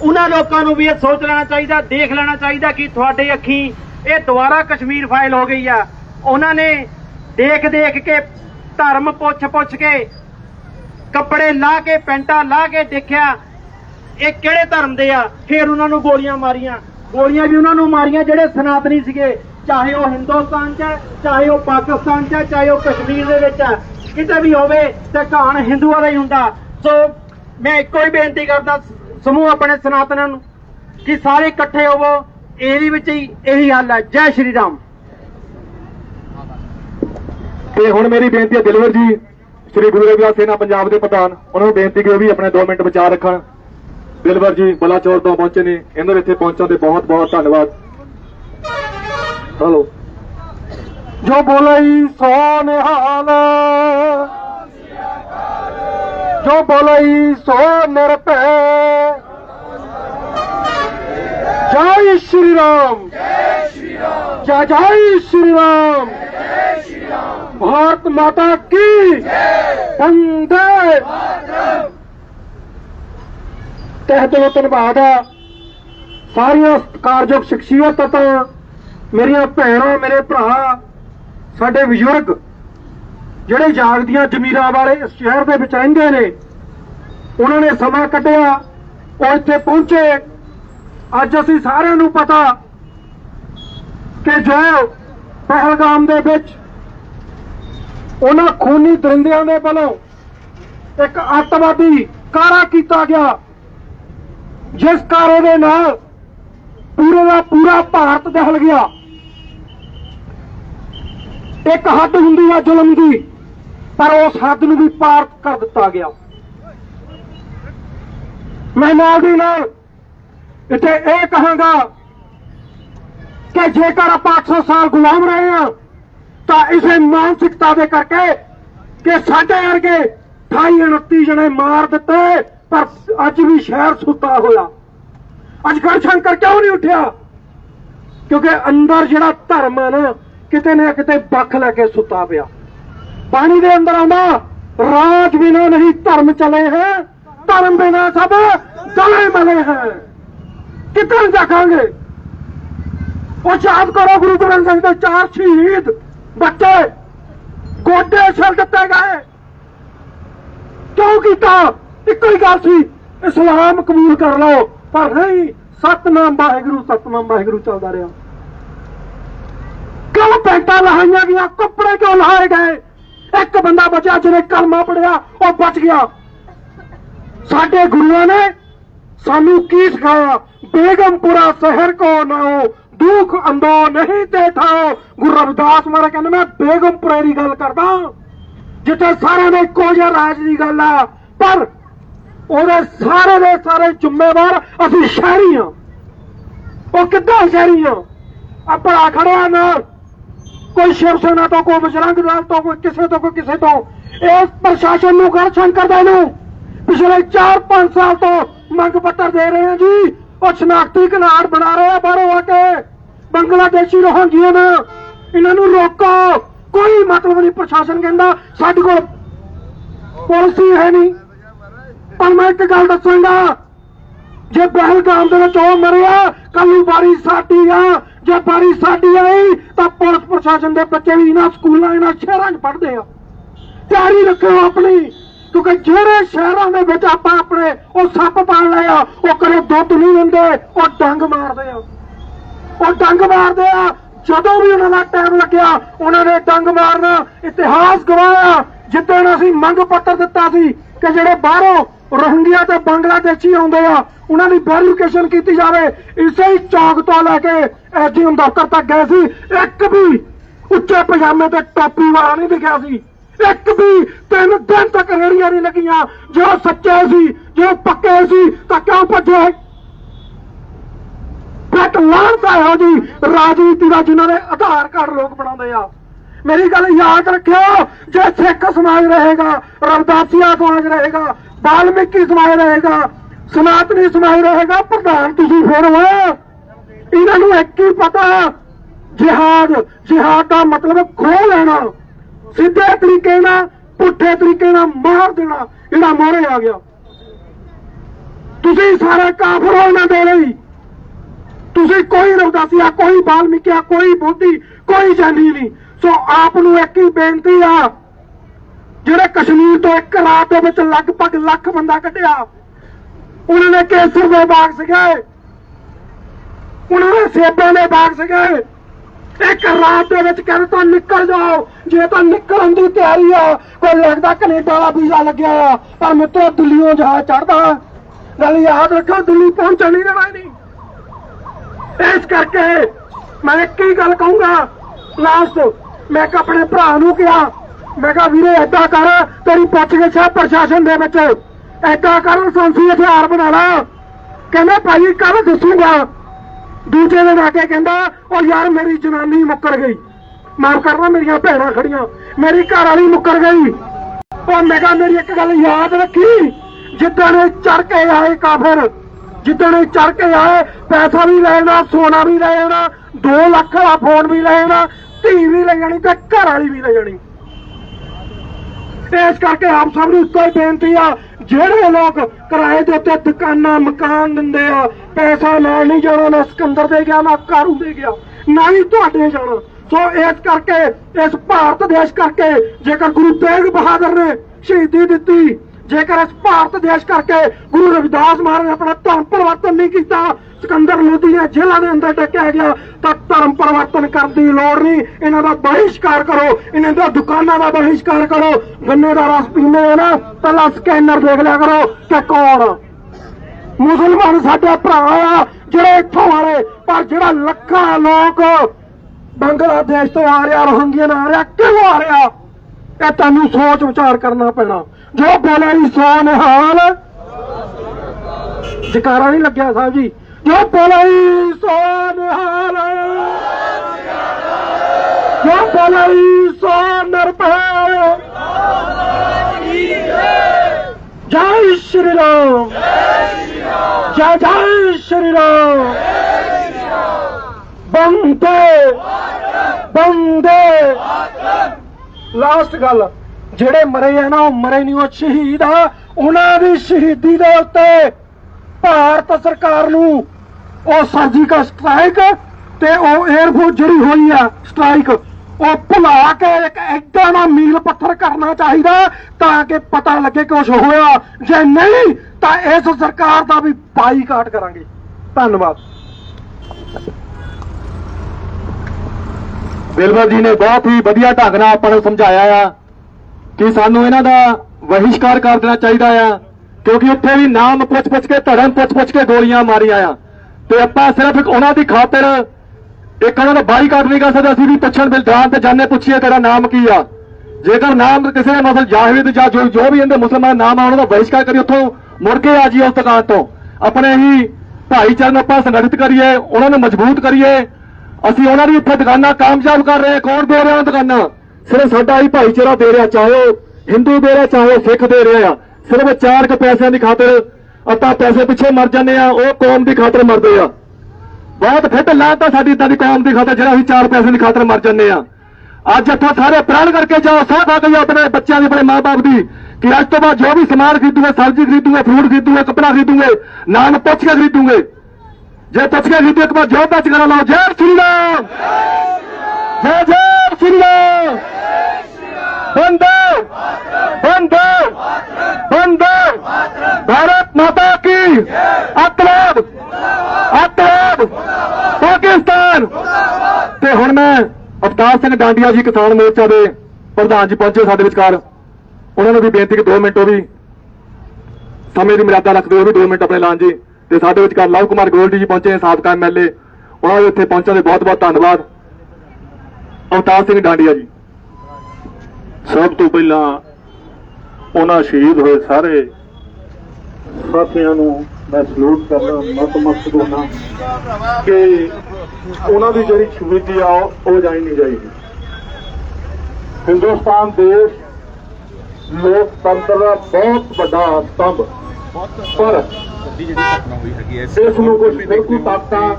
Speaker 7: ਉਹਨਾਂ ਲੋਕਾਂ ਨੂੰ ਵੀ ਇਹ ਸੋਚ ਲੈਣਾ ਚਾਹੀਦਾ, ਦੇਖ ਲੈਣਾ ਚਾਹੀਦਾ ਕਿ ਤੁਹਾਡੇ ਅੱਖੀ ਇਹ ਦੁਬਾਰਾ ਕਸ਼ਮੀਰ ਫਾਈਲ ਹੋ ਗਈ ਆ ਉਹਨਾਂ ਨੇ ਦੇਖ ਦੇਖ ਕੇ ਧਰਮ ਪੁੱਛ ਪੁੱਛ ਕੇ ਕੱਪੜੇ ਲਾ ਕੇ, ਪੈਂਟਾਂ ਲਾ ਕੇ ਦੇਖਿਆ, ਇਹ ਕਿਹੜੇ ਧਰਮ ਦੇ ਆ? ਫਿਰ ਉਹਨਾਂ ਨੂੰ ਗੋਲੀਆਂ ਮਾਰੀਆਂ। ਗੋਲੀਆਂ ਵੀ ਉਹਨਾਂ ਨੂੰ ਮਾਰੀਆਂ ਜਿਹੜੇ ਸਨਾਤਨੀ ਸੀਗੇ। ਚਾਹੇ ਉਹ ਹਿੰਦੁਸਤਾਨ 'ਚ ਹੈ, ਚਾਹੇ ਉਹ ਪਾਕਿਸਤਾਨ 'ਚ ਹੈ, ਚਾਹੇ ਉਹ ਕਸ਼ਮੀਰ ਦੇ ਵਿੱਚ ਹੈ। ਕਿਤੇ ਵੀ ਹੋਵੇ ਤੇ ਘਾਣ ਹਿੰਦੂਆਂ ਦਾ ਹੀ ਹੁੰਦਾ। ਸੋ ਮੈਂ ਇੱਕੋ ਹੀ ਬੇਨਤੀ ਕਰਦਾ ਸਮੂਹ ਆਪਣੇ ਸਨਾਤਨਾਂ ਨੂੰ ਕਿ ਸਾਰੇ ਇਕੱਠੇ ਹੋਵੋ ਇਹਦੇ ਵਿੱਚ ਹੀ ਇਹੀ ਹੱਲ ਹੈ। ਜੈ ਸ਼੍ਰੀ ਰਾਮ।
Speaker 5: ਤੇ ਹੁਣ ਮੇਰੀ ਬੇਨਤੀ ਹੈ ਦਿਲਵਰ ਜੀ ਸ੍ਰੀ ਗੁਰੂ ਰਵਿਦਾਸ ਸੇਨਾ ਪੰਜਾਬ ਦੇ ਪ੍ਰਧਾਨ ਉਹਨਾਂ ਨੂੰ ਬੇਨਤੀ ਕਿ ਉਹ ਵੀ ਆਪਣੇ 2 ਮਿੰਟ ਵਿਚਾਰ ਰੱਖਣ। ਦਿਲਵਰ ਜੀ ਬਲਾਚੌਰ ਤੋਂ ਪਹੁੰਚੇ ਨੇ। ਇਹਨਾਂ ਦੇ ਇੱਥੇ ਪਹੁੰਚਣ ਦੇ ਬਹੁਤ ਬਹੁਤ ਧੰਨਵਾਦ। ਹਲੋ। ਜੋ ਬੋਲਈ ਸੋ ਨਿਹਾਲ ਜੋ ਬੋਲਈ ਸੋ ਨਿਰਪੈ ਜੈ ਸ਼੍ਰੀ ਰਾਮ। ਜੈ ਸ਼੍ਰੀ ਰਾਮ ਜੈ ਜੈ ਸ਼੍ਰੀ ਰਾਮ। ਭਾਰਤ ਮਾਤਾ ਕੀ ਵੰਦੇ ਤਹਿ ਦਿਲੋਂ ਧੰਨਵਾਦ ਆ। ਸਾਰੀਆਂ ਕਾਰਜੋਗ ਸ਼ਖਸੀਅਤਾਂ ਮੇਰੀਆਂ ਭੈਣਾਂ, ਮੇਰੇ ਭਰਾ, ਸਾਡੇ ਬਜ਼ੁਰਗ, ਜਿਹੜੇ ਜਾਗਦੀਆਂ ਜ਼ਮੀਰਾਂ ਵਾਲੇ ਇਸ ਸ਼ਹਿਰ ਦੇ ਵਿੱਚ ਰਹਿੰਦੇ ਨੇ, ਉਹਨਾਂ ਨੇ ਸਮਾਂ ਕੱਢਿਆ, ਉਹ ਇੱਥੇ ਪਹੁੰਚੇ। ਅੱਜ ਅਸੀਂ ਸਾਰਿਆਂ ਨੂੰ ਪਤਾ ਕਿ ਜੋ ਪਹਿਲਗਾਮ ਦੇ ਵਿੱਚ ਉਹਨਾਂ ਖੂਨੀ ਦਰਿੰਦਿਆਂ ਦੇ ਵੱਲੋਂ ਇੱਕ ਅੱਤਵਾਦੀ ਕਾਰਾ ਕੀਤਾ ਗਿਆ,
Speaker 8: ਜਿਸ ਕਾਰੇ ਦੇ ਨਾਲ ਪੂਰੇ ਦਾ ਪੂਰਾ ਭਾਰਤ ਦਹਿਲ ਗਿਆ। ਇੱਕ ਹੱਦ ਹੁੰਦੀ ਆ ਜ਼ੁਲਮ ਦੀ, ਪਰ ਉਸ ਹੱਦ ਨੂੰ ਵੀ ਪਾਰ ਕਰ ਦਿੱਤਾ ਗਿਆ। ਮੈਂ ਨਾਲ ਦੀ ਨਾਲ ਇੱਥੇ ਇਹ ਕਹਾਂਗਾ ਕਿ ਜੇਕਰ ਆਪਾਂ 800 ਸਾਲ ਗੁਲਾਮ ਰਹੇ ਹਾਂ, ਤਾਂ ਇਸੇ ਮਾਨਸਿਕਤਾ ਦੇ ਕਰਕੇ ਕਿ ਸਾਡੇ ਵਰਗੇ 28 29 ਜਣੇ ਮਾਰ ਦਿੱਤੇ, ਪਰ ਅੱਜ ਵੀ ਸ਼ਹਿਰ ਸੁੱਤਾ ਹੋਇਆ। ਅੱਜ ਗੜਸ਼ੰਕਰ ਕਿਉਂ ਨਹੀਂ ਉੱਠਿਆ? ਕਿਉਂਕਿ ਅੰਦਰ ਜਿਹੜਾ ਧਰਮ ਹੈ ਨਾ ਕਿਤੇ ਨਾ ਕਿਤੇ ਬੱਖ ਲੈ ਕੇ ਸੁੱਤਾ ਪਿਆ। ਪਾਣੀ ਦੇ ਅੰਦਰ ਆਉਂਦਾ, ਰਾਜ ਬਿਨਾ ਨਹੀਂ ਧਰਮ ਚਲੇ ਹੈ। ਧਰਮ ਬਿਨਾ ਸਭ ਗਲੇ ਮਲੇ ਹੈ। ਕਿੱਧਰ ਜਾਵਾਂਗੇ ਉਹ ਯਾਦ ਕਰੋ ਗੁਰੂ ਗ੍ਰੰਥ ਸਾਹਿਬ ਦੇ ਚਾਰ ਸ਼ਹੀਦ ਬੱਚੇ। ਗੋਡੇ ਛਲ ਦਿੱਤੇ ਗਏ। ਕਿਉਂ ਕੀਤਾ? ਇੱਕੋ ਹੀ ਗੱਲ ਸੀ, ਇਸਲਾਮ ਕਬੂਲ ਕਰ ਲਓ। ਪਰ ਨਹੀਂ, ਸਤਨਾਮ ਵਾਹਿਗੁਰੂ ਸਤਨਾਮ ਵਾਹਿਗੁਰੂ ਚੱਲਦਾ ਰਿਹਾ। ਕਿਉਂ ਲਹਾਈਆਂ ਗਈਆਂ, ਕੱਪੜੇ ਕਿਉਂ ਲਹਾਏ ਗਏ? ਇੱਕ ਬੰਦਾ ਬਚਿਆ ਜਿਹਨੇ ਕਲਮਾ ਪੜਿਆ ਉਹ ਬਚ ਗਿਆ। ਸਾਡੇ ਗੁਰੂਆਂ ਨੇ ਸਾਨੂੰ ਕੀ ਸਿਖਾਇਆ? ਬੇਗਮਪੁਰਾ ਸ਼ਹਿਰ ਕੋ ਨਾਓ ਦੁੱਖ ਅੰਦੋ ਨਹੀਂ ਤੇ ਠਾਓ। ਗੁਰੂ ਰਵਿਦਾਸ ਮਹਾਰਾਜ ਕਹਿੰਦੇ, ਮੈਂ ਬੇਗਮਪੁਰੇ ਦੀ ਗੱਲ ਕਰਦਾ ਜਿੱਥੇ ਸਾਰਿਆਂ ਦੇ ਇੱਕੋ ਜਿਹਾ ਰਾਜ ਦੀ ਗੱਲ ਆ, ਪਰ ਉਹਦੇ ਸਾਰੇ ਦੇ ਸਾਰੇ ਜ਼ਿੰਮੇਵਾਰ ਅਸੀਂ ਸ਼ਹਿਰੀ ਹਾਂ। ਉਹ ਕਿੱਦਾਂ ਸ਼ਹਿਰੀ ਹਾਂ? ਆਪਣਾ ਖੜਿਆ ਨਾਲ। ਕੋਈ ਸ਼ਿਵ ਸੈਨਾ ਤੋਂ, ਕੋਈ ਬਜਰੰਗ ਦਲ ਤੋਂ, ਕੋਈ ਕਿਸੇ ਤੋਂ, ਕੋਈ ਕਿਸੇ ਤੋਂ। ਇਸ ਪ੍ਰਸ਼ਾਸਨ ਨੂੰ ਗੜਸ਼ੰਕਰ ਕਰਦੇ ਨੂੰ ਪਿਛਲੇ 4-5 ਸਾਲ ਤੋਂ ਮੰਗ ਪੱਤਰ ਦੇ ਰਹੇ ਹਾਂ ਜੀ। ਉਹ ਸ਼ਨਾਖਤੀ ਕਨਾੜ ਬਣਾ ਰਹੇ ਆ ਬਾਹਰੋਂ ਆ ਕੇ। ਬੰਗਲਾਦੇਸ਼ੀ ਰੋਹਿੰਗੀਆਂ ਨਾ ਇਹਨਾਂ ਨੂੰ ਰੋਕੋ। ਕੋਈ ਮਤਲਬ ਨਹੀਂ ਪ੍ਰਸ਼ਾਸਨ ਕਹਿੰਦਾ, ਸਾਡੇ ਕੋਲ ਪਾਲਿਸੀ ਹੈ ਨਹੀਂ। ਪਰ ਮੈਂ ਇੱਕ ਗੱਲ ਦੱਸਾਂਗਾ, ਜੇ ਬਹਿਲਗਾਮ ਦੇ ਵਿੱਚ ਉਹ ਮਰਿਆ ਕੱਲੂ ਨੂੰ ਬਾਰੀ ਸਾਡੀ ਆ ਜੇ ਬਾਰੀ ਸਾਡੀ ਆਈ, ਤਾਂ ਪੁਲਿਸ ਪ੍ਰਸ਼ਾਸਨ ਦੇ ਬੱਚੇ ਵੀ ਇਹਨਾਂ ਸਕੂਲਾਂ, ਇਹਨਾਂ ਸ਼ਹਿਰਾਂ 'ਚ ਪੜ੍ਹਦੇ ਆ। ਤਿਆਰੀ ਰੱਖੋ ਆਪਣੀ, ਕਿਉਂਕਿ ਜਿਹੜੇ ਸ਼ਹਿਰਾਂ ਦੇ ਵਿੱਚ ਆਪਾਂ ਆਪਣੇ ਉਹ ਸੱਪ ਪਾਲ ਲਏ ਆ, ਉਹ ਕਦੇ ਦੁੱਧ ਨਹੀਂ ਦਿੰਦੇ, ਉਹ ਡੰਗ ਮਾਰਦੇ ਆ। ਉਹ ਡੰਗ ਮਾਰਦੇ ਆ, ਜਦੋਂ ਵੀ ਉਹਨਾਂ ਦਾ ਟਾਈਮ ਲੱਗਿਆ, ਉਹਨਾਂ ਨੇ ਡੰਗ ਮਾਰਨਾ, ਇਤਿਹਾਸ ਗਵਾਇਆ। ਜਿੱਦਣ ਅਸੀਂ ਮੰਗ ਪੱਤਰ ਦਿੱਤਾ ਸੀ ਕਿ ਜਿਹੜੇ ਬਾਹਰੋਂ ਰੋਹਿੰਗਿਆ ਤੇ ਬੰਗਲਾਦੇਸ਼ੀ ਆਉਂਦੇ ਆ। ਉਹਨਾਂ ਦੀ ਵੈਰੀਫਿਕੇਸ਼ਨ ਕੀਤੀ ਜਾਵੇ। ਇਸੇ ਹੀ ਚੌਕ ਤੋਂ ਲੈ ਕੇ ਐਸਡੀਐਮ ਦਫ਼ਤਰ ਤੱਕ ਗਏ ਸੀ। ਇੱਕ ਵੀ ਉੱਚੇ ਪਜਾਮੇ ਤੇ ਟੋਪੀ ਵਾਲਾ ਨਹੀਂ ਦਿਖਿਆ ਸੀ। ਇੱਕ ਵੀ ਤਿੰਨ ਦਿਨ ਤੱਕ ਰੇੜੀਆਂ ਨਹੀਂ ਲੱਗੀਆਂ। ਜੇ ਸੱਚੇ ਸੀ, ਜੇ ਪੱਕੇ ਸੀ, ਤਾਂ ਕਿਉਂ ਭੱਜੇ? ਫਿੱਟ ਲਾਣਦਾ ਇਹੋ ਜੀ ਰਾਜਨੀਤੀ ਦਾ ਜਿਨ੍ਹਾਂ ਦੇ ਆਧਾਰ ਕਾਰਡ ਲੋਕ ਬਣਾਉਂਦੇ ਆ। ਮੇਰੀ ਗੱਲ ਯਾਦ ਰੱਖਿਓ, ਜੇ ਸਿੱਖ ਸਮਾਜ ਰਹੇਗਾ, ਰਵਦਾਸੀਆ ਸਮਾਜ ਰਹੇਗਾ ਬਾਲਮੀਕੀ ਸਮਾਜ ਰਹੇਗਾ ਸਨਾਤਨੀ ਸਮਾਜ ਰਹੇਗਾ, ਪ੍ਰਧਾਨ ਤੁਸੀਂ ਫਿਰ ਹੋ। ਇਹਨਾਂ ਨੂੰ ਇੱਕ ਹੀ ਪਤਾ, ਜਿਹਾਦ ਜਿਹਾਦ ਦਾ ਮਤਲਬ ਖੋਹ ਲੈਣਾ, ਸਿੱਧੇ ਤਰੀਕੇ ਨਾਲ, ਪੁੱਠੇ ਤਰੀਕੇ ਨਾਲ ਮਾਰ ਦੇਣਾ, ਜਿਹੜਾ ਮੋਹਰੇ ਆ ਗਿਆ। ਤੁਸੀਂ ਸਾਰੇ ਕਾਫਰ ਹੋ ਇਹਨਾਂ ਦੇ ਲਈ। ਤੁਸੀਂ ਕੋਈ ਰਵਦਾਸੀਆ ਕੋਈ ਬਾਲਮੀਕਿਆ ਕੋਈ ਬੋਧੀ, ਕੋਈ ਜਾਨੀ ਨਹੀਂ। ਸੋ ਆਪ ਨੂੰ ਇੱਕ ਹੀ ਬੇਨਤੀ ਆ ਜਿਹੜੇ ਕਸ਼ਮੀਰ ਤੋਂ ਇੱਕ ਰਾਤ ਦੇ ਵਿੱਚ ਲਗਭਗ ਲੱਖ ਬੰਦਾ ਕੱਢਿਆ, ਉਹਨਾਂ ਨੇ ਕੇਸਰ ਦੇ ਬਾਗ ਸੀਗੇ। ਉਹਨਾਂ ਨੇ ਸੇਬਾਂ ਦੇ ਬਾਗ ਸੀਗੇ। ਇੱਕ ਰਾਤ ਦੇ ਵਿੱਚ ਕਹਿੰਦੇ ਤਾਂ ਨਿਕਲ ਜਾਓ, ਜੇ ਤਾਂ ਨਿਕਲਣ ਦੀ ਤਿਆਰੀ ਆ, ਕੋਈ ਲੱਗਦਾ ਕੈਨੇਡਾ ਦਾ ਵੀਜ਼ਾ ਲੱਗਿਆ ਆ, ਪਰ ਮਿੱਤਰੋ ਦਿੱਲੀੋਂ ਜਹਾਜ਼ ਚੜਦਾ ਗੱਲ ਯਾਦ ਰੱਖੋ, ਦਿੱਲੀ ਪਹੁੰਚਣ ਨਹੀਂ ਦੇਣਾ ਨਹੀਂ। ਇਸ ਕਰਕੇ ਮੈਂ ਇੱਕ ਹੀ ਗੱਲ ਕਹੂੰਗਾ ਲਾਸਟ ਮੈਂ ਇੱਕ ਆਪਣੇ ਭਰਾ ਨੂੰ ਕਿਹਾ ਮੈਂ ਕਿਹਾ ਵੀਰੇ, ਏਦਾਂ ਕਰ, ਤੇਰੀ ਪੁੱਛ ਕੇ ਸਾਹਿਬ ਪ੍ਰਸ਼ਾਸਨ ਦੇ ਵਿੱਚ। ਏਦਾਂ ਕਰ ਲਾਇਸੈਂਸੀ ਹਥਿਆਰ ਬਣਾ ਲਾ। ਕਹਿੰਦਾ ਭਾਈ ਕੱਲ ਦੱਸੂਗਾ। ਦੂਜੇ ਦਿਨ ਆ ਕੇ ਕਹਿੰਦਾ, ਉਹ ਯਾਰ ਮੇਰੀ ਜਨਾਨੀ ਮੁੱਕਰ ਗਈ। ਮਾਫ ਕਰਨਾ, ਮੇਰੀਆਂ ਭੈਣਾਂ ਖੜੀਆਂ। ਮੇਰੀ ਘਰ ਵਾਲੀ ਮੁੱਕਰ ਗਈ। ਉਹ ਮੈਂ ਕਿਹਾ, ਮੇਰੀ ਇੱਕ ਗੱਲ ਯਾਦ ਰੱਖੀ। ਜਿੱਦਣ ਚੜ ਕੇ ਆਏ ਕਾਫਰ, ਜਿੱਦਣ ਚੜ ਕੇ ਆਏ, ਪੈਸਾ ਵੀ ਲੈ ਜਾਣਾ ਸੋਨਾ ਵੀ ਲੈ ਜਾਣਾ 2 ਲੱਖ ਵਾਲਾ ਫੋਨ ਵੀ ਲੈ ਜਾਣਾ ਧੀ ਵੀ ਲੈ ਜਾਣੀ ਤੇ ਘਰ ਵਾਲੀ ਵੀ ਲੈ ਜਾਣੀ। ਇਸ ਕਰਕੇ ਆਪ ਸਭ ਨੂੰ ਇੱਕੋ ਹੀ ਬੇਨਤੀ ਆ, ਜਿਹੜੇ ਲੋਕ ਕਿਰਾਏ ਦੇ ਉੱਤੇ ਦੁਕਾਨਾਂ, ਮਕਾਨ ਦਿੰਦੇ ਆ, ਪੈਸਾ ਲੈਣ ਨਹੀਂ ਜਾਣਾ, ਨਾ ਸਿਕੰਦਰ ਦੇ ਗਿਆ, ਨਾ ਕਾਰੂ ਦੇ ਗਿਆ, ਨਾ ਹੀ ਤੁਹਾਡੇ ਜਾਣਾ। ਸੋ ਇਸ ਕਰਕੇ, ਇਸ ਭਾਰਤ ਦੇਸ਼ ਕਰਕੇ, ਜੇਕਰ ਗੁਰੂ ਤੇਗ ਬਹਾਦਰ ਨੇ ਸ਼ਹੀਦੀ ਦਿੱਤੀ, ਜੇਕਰ ਇਸ ਭਾਰਤ ਦੇਸ਼ ਕਰਕੇ ਗੁਰੂ ਰਵਿਦਾਸ ਮਹਾਰਾਜ ਨੇ ਆਪਣਾ ਧਰਮ ਪਰਿਵਰਤਨ ਨਹੀਂ ਕੀਤਾ ਸਿਕੰਦਰ ਲੋਧੀ ਨੇ ਜੇਲ੍ਹਾਂ ਦੇ ਅੰਦਰ ਟੱਕਿਆ ਗਿਆ। ਤਾਂ ਧਰਮ ਪਰਿਵਰਤਨ ਕਰਨ ਦੀ ਲੋੜ ਨਹੀਂ। ਇਹਨਾਂ ਦਾ ਬਹਿਸ਼ਕਾਰ ਕਰੋ। ਇਹਨਾਂ ਦੀਆਂ ਦੁਕਾਨਾਂ ਦਾ ਬਹਿਸ਼ਕਾਰ ਕਰੋ। ਗੰਨੇ ਦਾ ਰਸ ਪੀਂਦੇ ਹੋ ਨਾ, ਪਹਿਲਾਂ ਸਕੈਨਰ ਦੇਖ ਲਿਆ ਕਰੋ ਕਿ ਕੌਣ ਮੁਸਲਮਾਨ ਸਾਡੇ ਭਰਾ ਆ, ਜਿਹੜੇ ਇੱਥੋਂ ਵਾਲੇ ਪਰ ਜਿਹੜਾ ਲੱਖਾਂ ਲੋਕ ਬੰਗਲਾਦੇਸ਼ ਤੋਂ ਆ ਰਿਹਾ ਰੋਹਿੰਗੀਆਂ ਨਾਲ ਆ ਰਿਹਾ, ਕਿਉਂ ਆ ਰਿਹਾ? ਇਹ ਤੁਹਾਨੂੰ ਸੋਚ ਵਿਚਾਰ ਕਰਨਾ ਪੈਣਾ। ਜੋ ਬੋਲੇ ਹੀ ਸੋ ਨਿਹਾਲ। ਜਕਾਰਾ ਨਹੀਂ ਲੱਗਿਆ ਸਾਹਿਬ ਜੀ। ਜੋ ਬੋਲੇ ਸੋ ਨਿਹਾਲ ਜੋ ਬੋਲੇ ਸੋ ਨਿਰਭੈ ਜੈ ਸ਼੍ਰੀ ਰਾਮ ਜੈ ਜੈ ਸ਼੍ਰੀ ਰਾਮ ਬੰਦੇ ਬੰਦੇ ਲਾਸਟ ਗੱਲ, ਜਿਹੜੇ ਮਰੇ ਆ ਨਾ, ਉਹ ਮਰੇ ਨਹੀਂ ਉਹ ਸ਼ਹੀਦ ਆ। ਉਹਨਾਂ ਦੀ ਸ਼ਹੀਦੀ ਦੇ ਉੱਤੇ ਭਾਰਤ ਸਰਕਾਰ ਨੂੰ ਉਹ ਸਰਜੀਕਲ ਸਟ੍ਰਾਈਕ ਤੇ ਉਹ 에ਅਰਫੋਰਸ ਜਿਹੜੀ ਹੋਈ ਆ ਸਟ੍ਰਾਈਕ ਉਹ ਭੁਲਾ ਕੇ ਇੱਕ ਐਡਾ ਨਾ ਮੀਲ ਪੱਥਰ ਕਰਨਾ ਚਾਹੀਦਾ ਤਾਂ ਕਿ ਪਤਾ ਲੱਗੇ ਕੁਝ ਹੋਇਆ। ਜੇ ਨਹੀਂ, ਤਾਂ ਇਸ ਸਰਕਾਰ ਦਾ ਵੀ ਬਾਈਕਾਟ ਕਰਾਂਗੇ। ਧੰਨਵਾਦ।
Speaker 5: ਬਿਲਵਰ ਜੀ ਨੇ ਬਹੁਤ ਹੀ ਵਧੀਆ ਢੰਗ ਨਾਲ ਆਪਾਂ ਨੂੰ ਸਮਝਾਇਆ ਆ ਕਿ ਸਾਨੂੰ ਇਹਨਾਂ ਦਾ ਬਹਿਸ਼ਕਾਰ ਕਰ ਦੇਣਾ ਚਾਹੀਦਾ ਆ, ਕਿਉਂਕਿ ਉੱਥੇ ਵੀ ਨਾਮ ਪੁੱਛ-ਪੁੱਛ ਕੇ ਧਰਮ ਪੁੱਛ-ਪੁੱਛ ਕੇ ਗੋਲੀਆਂ ਮਾਰੀਆਂ ਆ। ਤੇ ਆਪਾਂ ਸਿਰਫ ਉਹਨਾਂ ਦੀ ਖਾਤਰ ਇੱਕ ਉਹਨਾਂ ਦਾ ਬਾਈਕਾਟ ਨਹੀਂ ਕਰ ਸਕਦੇ, ਅਸੀਂ ਵੀ ਪੁੱਛਣ ਬਿਲਦਾਨ ਤੇ ਜਾਣੇ ਪੁੱਛੀਏ ਤੇਰਾ ਨਾਮ ਕੀ ਆ। ਜੇਕਰ ਨਾਮ ਕਿਸੇ ਨੇ ਮਸਲ ਜਾਹਿਦ ਜਾਂ ਜੋ ਜੋ ਵੀ ਇਹਦੇ ਮੁਸਲਮਾਨ ਨਾਮ ਆ, ਉਹਨਾਂ ਦਾ ਬਹਿਸ਼ਕਾਰ ਕਰੀ ਉੱਥੋਂ ਮੁੜ ਕੇ ਆ ਜੀ ਉਸ ਦੁਕਾਨ ਤੋਂ। ਆਪਣੇ ਹੀ ਭਾਈਚਾਰੇ ਨੂੰ ਆਪਾਂ ਸੰਗਠਿਤ ਕਰੀਏ, ਉਹਨਾਂ ਨੂੰ ਮਜ਼ਬੂਤ ਕਰੀਏ। ਅਸੀਂ ਉਹਨਾਂ ਦੀ ਇੱਥੇ ਦੁਕਾਨਾਂ ਕਾਮਯਾਬ ਕਰ ਰਹੇ ਹਾਂ। ਕੌਣ ਦੇ ਰਿਹਾ ਦੁਕਾਨਾਂ? ਸਿਰਫ ਸਾਡਾ ਹੀ ਭਾਈਚਾਰਾ ਦੇ ਰਿਹਾ, ਚਾਹੇ ਉਹ ਹਿੰਦੂ ਦੇ ਰਿਹਾ, ਚਾਹੇ ਉਹ ਸਿੱਖ ਦੇ ਰਿਹਾ ਆ। ਸਿਰਫ ਚਾਰ ਕੁ ਪੈਸਿਆਂ ਦੀ ਖਾਤਰ ਆਪਾਂ ਪੈਸੇ ਪਿੱਛੇ ਮਰ ਜਾਂਦੇ ਆ, ਉਹ ਕੌਮ ਦੀ ਖਾਤਰ ਮਰਦੇ ਆ। ਬਹੁਤ ਫਿੱਟ ਲਾਤਾ ਸਾਡੀ ਇਦਾਂ ਦੀ ਕੌਮ ਦੀ ਖਾਤਰ, ਜਿਹੜਾ ਅਸੀਂ ਚਾਰ ਪੈਸੇ ਦੀ ਖਾਤਰ ਮਰ ਜਾਂਦੇ ਆ। ਅੱਜ ਇੱਥੋਂ ਸਾਰੇ ਪ੍ਰਣ ਕਰਕੇ ਜਾਓ ਸਭ ਆ ਗਈ ਆਪਣੇ ਬੱਚਿਆਂ ਦੀ, ਆਪਣੇ ਮਾਪੇ ਦੀ, ਕਿ ਅੱਜ ਤੋਂ ਬਾਅਦ ਜੋ ਵੀ ਸਮਾਨ ਖਰੀਦੂਗੇ, ਸਬਜ਼ੀ ਖਰੀਦੂਗੇ, ਫਰੂਟ ਖਰੀਦੂਗੇ, ਕੱਪੜਾ ਖਰੀਦੂਗੇ ਨਾਮ ਪੁੱਛ ਕੇ ਖਰੀਦੂਗੇ। ਜੇ ਪੁੱਛ ਕੇ ਖਰੀਦੂ, ਇੱਕ ਵਾਰ ਜੋ ਟੱਚ ਕਰਾ ਲਓ ਜੈ ਸ਼੍ਰੀ ਰਾਮ! ਜੈ ਜੈ ਸ਼੍ਰੀ ਰਾਮ! ਬੰਦੇ। ਬੰਦੇ। ਬੰਦੇ। ਭਾਰਤ ਮਾਤਾ ਕੀ ਅਤਵਾਦ ਅਤਵਾਦ ਪਾਕਿਸਤਾਨ। ਤੇ ਹੁਣ ਮੈਂ ਅਵਤਾਰ ਸਿੰਘ ਡਾਂਡੀਆ ਜੀ ਕਿਸਾਨ ਮੋਰਚਾ ਦੇ ਪ੍ਰਧਾਨ ਜੀ ਪਹੁੰਚੇ ਸਾਡੇ ਵਿਚਕਾਰ। ਉਹਨਾਂ ਨੂੰ ਵੀ ਬੇਨਤੀ ਕਿ 2 ਮਿੰਟ ਉਹ ਵੀ ਸਮੇਂ ਦੀ ਮਰਿਆਦਾ ਰੱਖਦੇ ਹੋਏ ਵੀ 2 ਮਿੰਟ ਆਪਣੇ ਐਲਾਨ ਜੀ। ਤੇ ਸਾਡੇ ਵਿਚਕਾਰ ਲਵ ਕੁਮਾਰ ਗੋਲਡੀ ਜੀ ਪਹੁੰਚੇ ਨੇ, ਸਾਬਕਾ ਐਮਐਲਏ ਉਹਨਾਂ ਦੇ ਇੱਥੇ ਪਹੁੰਚਣ ਦੇ ਬਹੁਤ ਬਹੁਤ ਧੰਨਵਾਦ। ਅਵਤਾਰ ਸਿੰਘ ਡਾਂਡੀਆ ਜੀ।
Speaker 9: ਸਭ ਤੋਂ ਪਹਿਲਾਂ ਉਹਨਾਂ ਸ਼ਹੀਦ ਹੋਏ ਸਾਰੇ ਸਾਥੀਆਂ ਨੂੰ ਮੈਂ ਸਲੂਟ ਕਰਦਾ ਨਤਮਸਤਕ ਹੋਣਾ ਕਿ ਉਹਨਾਂ ਦੀ ਜਿਹੜੀ ਸ਼ਹੀਦੀ ਆ, ਉਹ ਉਹ ਜਾਈ ਨਹੀਂ ਜਾਏਗੀ। ਹਿੰਦੁਸਤਾਨ ਦੇਸ਼ ਲੋਕਤੰਤਰ ਦਾ ਬਹੁਤ ਵੱਡਾ ਸਤੰਭ। ਪਰ ਇਸ ਨੂੰ ਕੁਝ ਫਿਰਕੂ ਤਾਕਤਾਂ,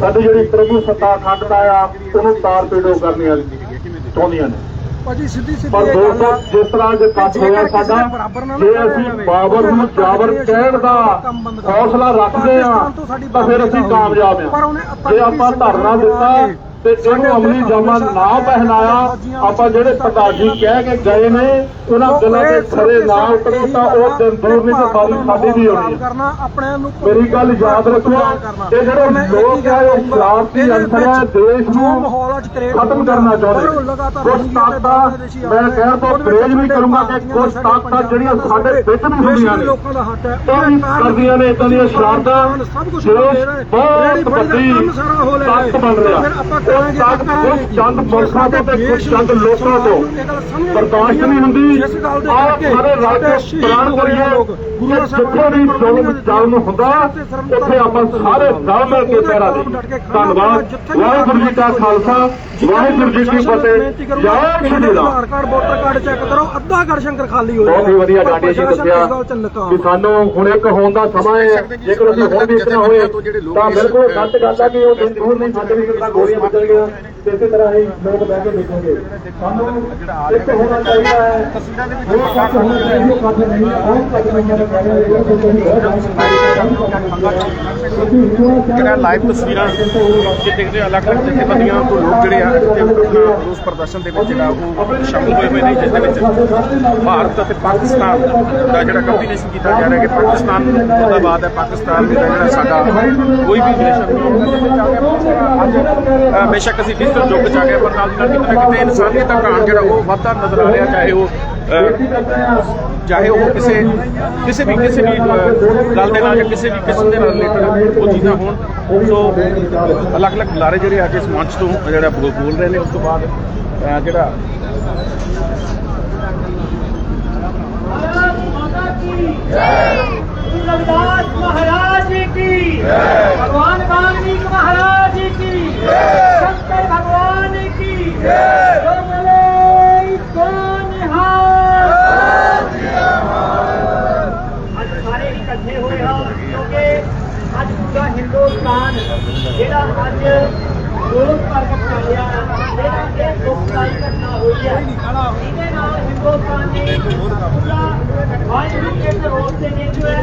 Speaker 9: ਸਾਡੀ ਜਿਹੜੀ ਪ੍ਰਭੂ ਸੱਤਾ ਖੰਡਦਾ ਆ, ਉਹਨੂੰ ਤਾਰ ਪੇੜੋ ਕਰਨੀਆਂ ਚਾਹੁੰਦੀਆਂ ਨੇ। ਪਰ ਦੋਸਤੋ ਜਿਸ ਤਰ੍ਹਾਂ ਜੇ ਕੱਟ ਹੋਇਆ ਸਾਡਾ ਜੇ ਅਸੀਂ ਬਾਬਰ ਨੂੰ ਜਾਬਰ ਕਹਿਣ ਦਾ ਹੌਸਲਾ ਰੱਖਦੇ ਆ ਤਾਂ ਫਿਰ ਅਸੀਂ ਕਾਮਯਾਬ ਆ ਜੇ ਆਪਾਂ ਧਰਨਾ ਦਿੱਤਾ ਤੇ ਇਹਨੂੰ ਅਮਲੀ ਜਾਮਾ ਨਾ ਪਹਿਨਾਇਆ। ਆਪਾਂ ਜਿਹੜੇ ਪ੍ਰਧਾਨੀ ਕਹਿ ਕੇ ਗਏ ਨੇ ਉਹਨਾਂ ਦਿਲਾਂ ਦੇ ਖਰੇ ਨਾ ਉਤਰੇ ਤਾਂ ਉਹ ਦਿਨ ਦੂਰ ਨਹੀਂ ਤਾਂ ਸਾਰੀ ਸਾਡੀ ਵੀ ਹੋਣੀ ਹੈ।
Speaker 8: ਕਰਨਾ ਆਪਣੇ ਨੂੰ
Speaker 9: ਮੇਰੀ ਗੱਲ ਯਾਦ ਰੱਖੋ ਇਹ ਜਿਹੜੇ ਲੋਕ ਆ ਇਹ ਸ਼ਰਾਰਤੀ ਅੰਸਰ ਹੈ ਦੇਸ਼ ਨੂੰ ਖਤਮ ਕਰਨਾ ਚਾਹੁੰਦੇ ਕੁਝ ਤਾਕਤਾਂ ਮੈਂ ਕਹਿਣ ਤੋਂ ਪ੍ਰੇਜ ਵੀ ਕਰੂੰਗਾ ਕਿ ਕੁਝ ਤਾਕਤਾਂ ਜਿਹੜੀਆਂ ਸਾਡੇ ਵਿੱਚ ਵੀ ਹੁੰਦੀਆਂ ਨੇ
Speaker 8: ਲੋਕਾਂ ਦਾ ਹੱਕ ਹੈ।
Speaker 9: ਉਹ ਕਰਦੀਆਂ ਨੇ ਇਦਾਂ ਦੀਆਂ ਸ਼ਰਾਰਤਾਂ
Speaker 8: ਸਭ ਕੁਝ
Speaker 9: ਦੇਸ਼ ਬਹੁਤ ਵੱਡੀ ਤਾਕਤ ਬਣ ਰਿਹਾ। ਉਹ ਕੁਝ ਚੰਦ ਮੁਲਕਾਂ ਤੋਂ ਤੇ ਕੁਝ ਚੰਦ ਲੋਕਾਂ ਤੋਂ ਬਰਦਾਸ਼ਤ ਨਹੀਂ ਹੁੰਦੀ। ਆਪ ਸਾਰੇ ਰਾਜ ਦੇ ਪ੍ਰਾਣ ਕਰੀਏ ਕਿ ਜਿੱਥੇ ਵੀ ਜ਼ੁਲਮ ਜ਼ਾਲਮ ਹੁੰਦਾ ਉੱਥੇ ਆਪਾਂ ਸਾਰੇ ਰਲ ਮਿਲ ਕੇ ਪਹਿਰਾ ਦੇ। ਧੰਨਵਾਦ। ਵਾਹਿਗੁਰੂ ਜੀ ਕਾ ਖਾਲਸਾ ਵਾਹਿਗੁਰੂ ਜੀ ਕੀ ਫਤਿਹ। ਜੈ Shri Ram.
Speaker 8: Aadhaar card voter card check ਕਰੋ ਅੱਧਾ ਗੜ ਸ਼ੰਕਰ ਖਾਲੀ ਹੋਇਆ
Speaker 9: ਬਹੁਤ ਹੀ ਵਧੀਆ ਡਾਂਡੀਆ ਜੀ ਦੱਸਿਆ ਕਿ ਸਾਨੂੰ ਹੁਣ ਇੱਕ ਹੋਣ ਦਾ ਸਮਾਂ ਹੈ। ਜੇਕਰ ਅਸੀਂ ਹੁਣ ਵੀ ਇਸ ਤਰ੍ਹਾਂ ਹੋਏ ਤਾਂ ਬਿਲਕੁਲ ਸੱਚ ਗੱਲ ਹੈ ਕਿ ਉਹ ਦਿਨ ਦੂਰ ਨਹੀਂ ਸਾਡੇ ਵੀ ਕਿੰਨਾ ਗੋਲੀਆਂ ਵੱਜਣਗੀਆਂ ਤੇ ਇਸੇ ਤਰ੍ਹਾਂ ਹੀ ਲੋਕ ਬਹਿ ਕੇ ਦੇਖਣਗੇ। ਸਾਨੂੰ ਇੱਕ ਹੋਣਾ ਚਾਹੀਦਾ ਹੈ। ਤਸਵੀਰਾਂ ਦੇ ਵਿੱਚ ਉਹ ਸੱਚ ਹੋਣਾ ਚਾਹੀਦਾ। ਉਹ ਸੱਚ ਨਹੀਂ ਉਹ ਸੱਚ ਨਹੀਂ ਹੈ। ਕਹਿ ਰਹੇ ਹੋ ਕਿ
Speaker 1: ਜਿਹੜਾ ਲਾਈਵ ਤਸਵੀਰਾਂ ਕਿ ਦੇਖਦੇ ਹੋ ਅਲੱਗ-ਅਲੱਗ ਜਥੇਬੰਦੀਆਂ ਤੋਂ ਲੋਕ ਜਿਹੜੇ ਆ ਇੱਥੇ ਆਪਣਾ ਰੋਸ ਪ੍ਰਦਰਸ਼ਨ ਦੇ ਵਿੱਚ ਜਿਹੜਾ ਉਹ ਸ਼ਾਮਲ ਹੋਏ ਹੋਏ ਨੇ ਜਿਸ ਦੇ ਵਿੱਚ ਭਾਰਤ ਅਤੇ ਪਾਕਿਸਤਾਨ ਦਾ ਜਿਹੜਾ ਕੰਬੀਨੇਸ਼ਨ ਕੀਤਾ ਜਾ ਰਿਹਾ ਕਿ ਪਾਕਿਸਤਾਨ ਮੁਰਦਾਬਾਦ ਹੈ। ਪਾਕਿਸਤਾਨ ਦਾ ਜਿਹੜਾ ਸਾਡਾ ਕੋਈ ਵੀ ਰਿਲੇਸ਼ਨ ਨਹੀਂ ਅੱਜ ਅ, ਬੇਸ਼ੱਕ ਅਸੀਂ ਡਿਜੀਟਲ ਯੁੱਗ ਚ ਆ ਗਏ ਪਰ ਨਾਲ ਦੀ ਨਾਲ ਕਿਤੇ ਨਾ ਕਿਤੇ ਇਨਸਾਨੀਅਤ ਦਾ ਘਾਣ ਜਿਹੜਾ ਉਹ ਵੱਧਦਾ ਨਜ਼ਰ ਆ ਰਿਹਾ ਚਾਹੇ ਉਹ ਚਾਹੇ ਉਹ ਕਿਸੇ ਕਿਸੇ ਵੀ ਕਿਸੇ ਵੀ ਗੱਲ ਦੇ ਨਾਲ ਜਾਂ ਕਿਸੇ ਵੀ ਕਿਸਮ ਦੇ ਨਾਲ ਰਿਲੇਟਡ ਉਹ ਚੀਜ਼ਾਂ ਹੋਣ। ਸੋ ਅਲੱਗ-ਅਲੱਗ ਬੁਲਾਰੇ ਜਿਹੜੇ ਅੱਜ ਇਸ ਮੰਚ ਤੋਂ ਜਿਹੜਾ ਬੋਲ ਰਹੇ ਨੇ ਉਸ ਤੋਂ ਬਾਅਦ ਅਹ, ਜਿਹੜਾ
Speaker 7: रविदास महाराज की भगवान वाल्मीकि महाराज की शंकर भगवान की जो बोले सो निहाल ਅੱਜ ਸਾਰੇ ਇਕੱਠੇ ਹੋਏ ਹਾਂ ਕਿਉਂਕਿ ਅੱਜ ਪੂਰਾ ਹਿੰਦੁਸਤਾਨ ਜਿਹੜਾ ਅੱਜ ਰੋਸ ਪ੍ਰਗਟ ਕਰ ਰਿਹਾ ਹੈ ਜਿਹੜਾ ਇਹ ਦੁਖਦਾਈ ਘਟਨਾ ਹੋਈ ਹੈ ਇਹਦੇ ਨਾਲ ਹਿੰਦੁਸਤਾਨ ਨੇ ਪੂਰਾ ਵਾਇਰਸ ਦੇ ਰੋਸ ਦੇ ਨੇ ਜੋ ਹੈ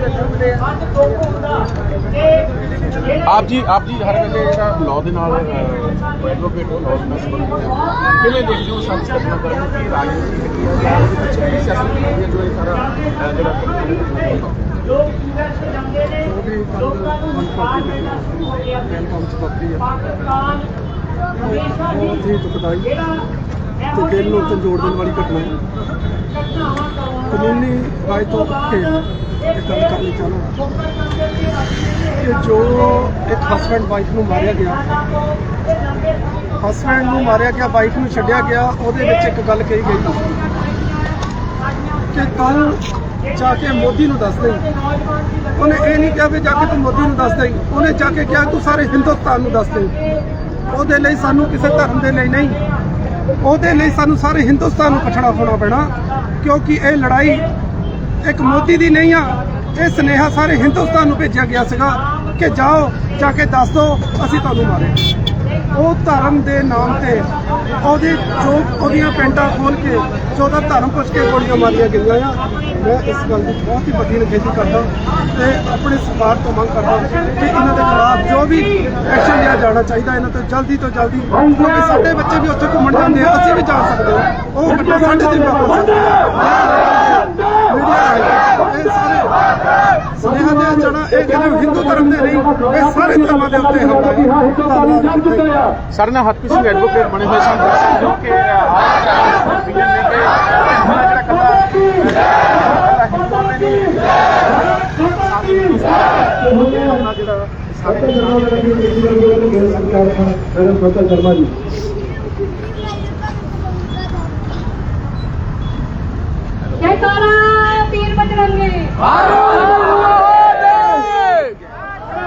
Speaker 7: ਅੱਜ ਦੁੱਖ ਹੁੰਦਾ ਕਿ ਜਿਹੜੇ
Speaker 1: ਆਪ ਜੀ ਆਪ ਜੀ ਹਰ ਵੇਲੇ ਜਿਹੜਾ ਲਾਅ ਦੇ ਨਾਲ ਐਡਵੋਕੇਟ ਹੋ ਲਾਅ ਨਾਲ ਸੰਬੰਧਿਤ ਹੋ ਕਿਵੇਂ ਦੇਖਦੇ ਹੋ ਸਭ ਤੋਂ ਪਹਿਲਾਂ ਕਰਨ ਕਿ ਰਾਜਨੀਤੀ ਹੈਗੀ ਹੈ ਜਾਂ ਉਹਦੇ ਵਿੱਚ ਕੀ ਸਿਆਸਤ ਹੈਗੀ ਹੈ ਜੋ ਇਹ ਸਾਰਾ ਅਹ, ਜਿਹੜਾ
Speaker 7: ਲੋਕ ਸੰਘਰਸ਼ ਜਾਂਦੇ ਨੇ ਲੋਕਾਂ ਨੂੰ ਵਿਸ਼ਵਾਸ ਦੇਣਾ ਸ਼ੁਰੂ ਹੋ ਗਿਆ। ਸੀ। ਪਾਕਿਸਤਾਨ ਹਮੇਸ਼ਾ ਹੀ ਜਿਹੜਾ
Speaker 9: ਤੇ ਦਿਲ ਨੂੰ ਝੰਜੋੜ ਦੇਣ ਵਾਲੀ ਘਟਨਾ ਹੈ। ਕਾਨੂੰਨੀ ਰਾਏ ਤੋਂ ਕੇ ਇਹ ਗੱਲ ਕਰਨੀ ਚਾਹੁੰਦਾ। ਕਿ ਜੋ ਇੱਕ ਹਸਬੈਂਡ ਵਾਈਫ ਨੂੰ ਮਾਰਿਆ ਗਿਆ ਹਸਬੈਂਡ ਨੂੰ ਮਾਰਿਆ ਗਿਆ ਵਾਈਫ ਨੂੰ ਛੱਡਿਆ ਗਿਆ ਉਹਦੇ ਵਿੱਚ ਇੱਕ ਗੱਲ ਕਹੀ ਗਈ। ਕਿ ਕੱਲ ਜਾ ਕੇ ਮੋਦੀ ਨੂੰ ਦੱਸ ਦੇ। ਉਹਨੇ ਇਹ ਨਹੀਂ ਕਿਹਾ ਵੀ ਜਾ ਕੇ ਤੂੰ ਮੋਦੀ ਨੂੰ ਦੱਸ ਦੇ। ਉਹਨੇ ਜਾ ਕੇ ਕਿਹਾ, ਤੂੰ ਸਾਰੇ ਹਿੰਦੁਸਤਾਨ ਨੂੰ ਦੱਸ ਦੇ। ਉਹਦੇ ਲਈ ਸਾਨੂੰ ਕਿਸੇ ਧਰਮ ਦੇ ਲਈ ਨਹੀਂ। ਉਹਦੇ ਲਈ ਸਾਨੂੰ ਸਾਰੇ ਹਿੰਦੁਸਤਾਨ ਨੂੰ ਇਕੱਠਾ ਹੋਣਾ ਪੈਣਾ, ਕਿਉਂਕਿ ਇਹ ਲੜਾਈ ਇੱਕ ਮੋਦੀ ਦੀ ਨਹੀਂ ਆ। ਇਹ ਸੁਨੇਹਾ ਸਾਰੇ ਹਿੰਦੁਸਤਾਨ ਨੂੰ ਭੇਜਿਆ ਗਿਆ ਸੀਗਾ ਕਿ ਜਾਓ, ਜਾ ਕੇ ਦੱਸ ਦਿਓ ਅਸੀਂ ਤੁਹਾਨੂੰ ਮਾਰੇ ਉਹ ਧਰਮ ਦੇ ਨਾਮ ਤੇ ਉਹਦੇ ਜੋ ਉਹਦੀਆਂ ਪੈਂਟਾਂ ਖੋਲ ਕੇ ਜੋ ਉਹਦਾ ਧਰਮ ਪੁੱਛ ਕੇ ਗੋਲੀਆਂ ਮਾਰੀਆਂ ਗਈਆਂ ਆ। ਮੈਂ ਇਸ ਗੱਲ ਦੀ ਬਹੁਤ ਹੀ ਵੱਡੀ ਨਿਖੇਧੀ ਕਰਦਾ ਤੇ ਆਪਣੇ ਸਰਕਾਰ ਤੋਂ ਮੰਗ ਕਰਦਾ ਕਿ ਇਹਨਾਂ ਦੇ ਖਿਲਾਫ ਜੋ ਵੀ ਐਕਸ਼ਨ ਲਿਆ ਜਾਣਾ ਚਾਹੀਦਾ ਇਹਨਾਂ ਤੋਂ, ਜਲਦੀ ਤੋਂ ਜਲਦੀ। ਕਿਉਂਕਿ ਸਾਡੇ ਬੱਚੇ ਵੀ ਉੱਥੇ ਘੁੰਮਣ ਜਾਂਦੇ ਆ, ਅਸੀਂ ਵੀ ਜਾ ਸਕਦੇ ਹਾਂ। ਉਹ ਘਟਨਾ ਸਾਡੇ ਤੇ ਵੀ ਵਾਪਰ ਸਕਦੀ ਮੀਡੀਆ ਰਾਹੀਂ ਇਹ ਸਾਰੇ ਸੁਨੇਹਾ ਦੇ ਜਾਣਾ ਇਹ ਕਹਿੰਦੇ ਹਿੰਦੂ ਧਰਮ ਦੇ ਨਹੀਂ ਇਹ ਸਾਰੇ ਧਰਮਾਂ ਦੇ ਉੱਤੇ ਹਮਲਾ ਹੈ
Speaker 1: ਸਾਡੇ ਨਾਲ ਹਰਪ੍ਰੀਤ ਸਿੰਘ ਐਡਵੋਕੇਟ ਬਣੇ ਹੋਏ ਸਨ ਦਿਓ ਕਿ ਆਪ ਓਪੀਨੀਅਨ ਨੇ ਕਿ ਜਿਹੜਾ ਕੱਲਾ ਨਹੀਂ ਸਾਰੇ ਜਿਹੜਾ ਸਾਰੇ
Speaker 9: ਸ਼ਰਮਾ ਜੀ
Speaker 6: ਜੈਕਾਰਾ ਪੀਰ ਬਜਰੰਗੇ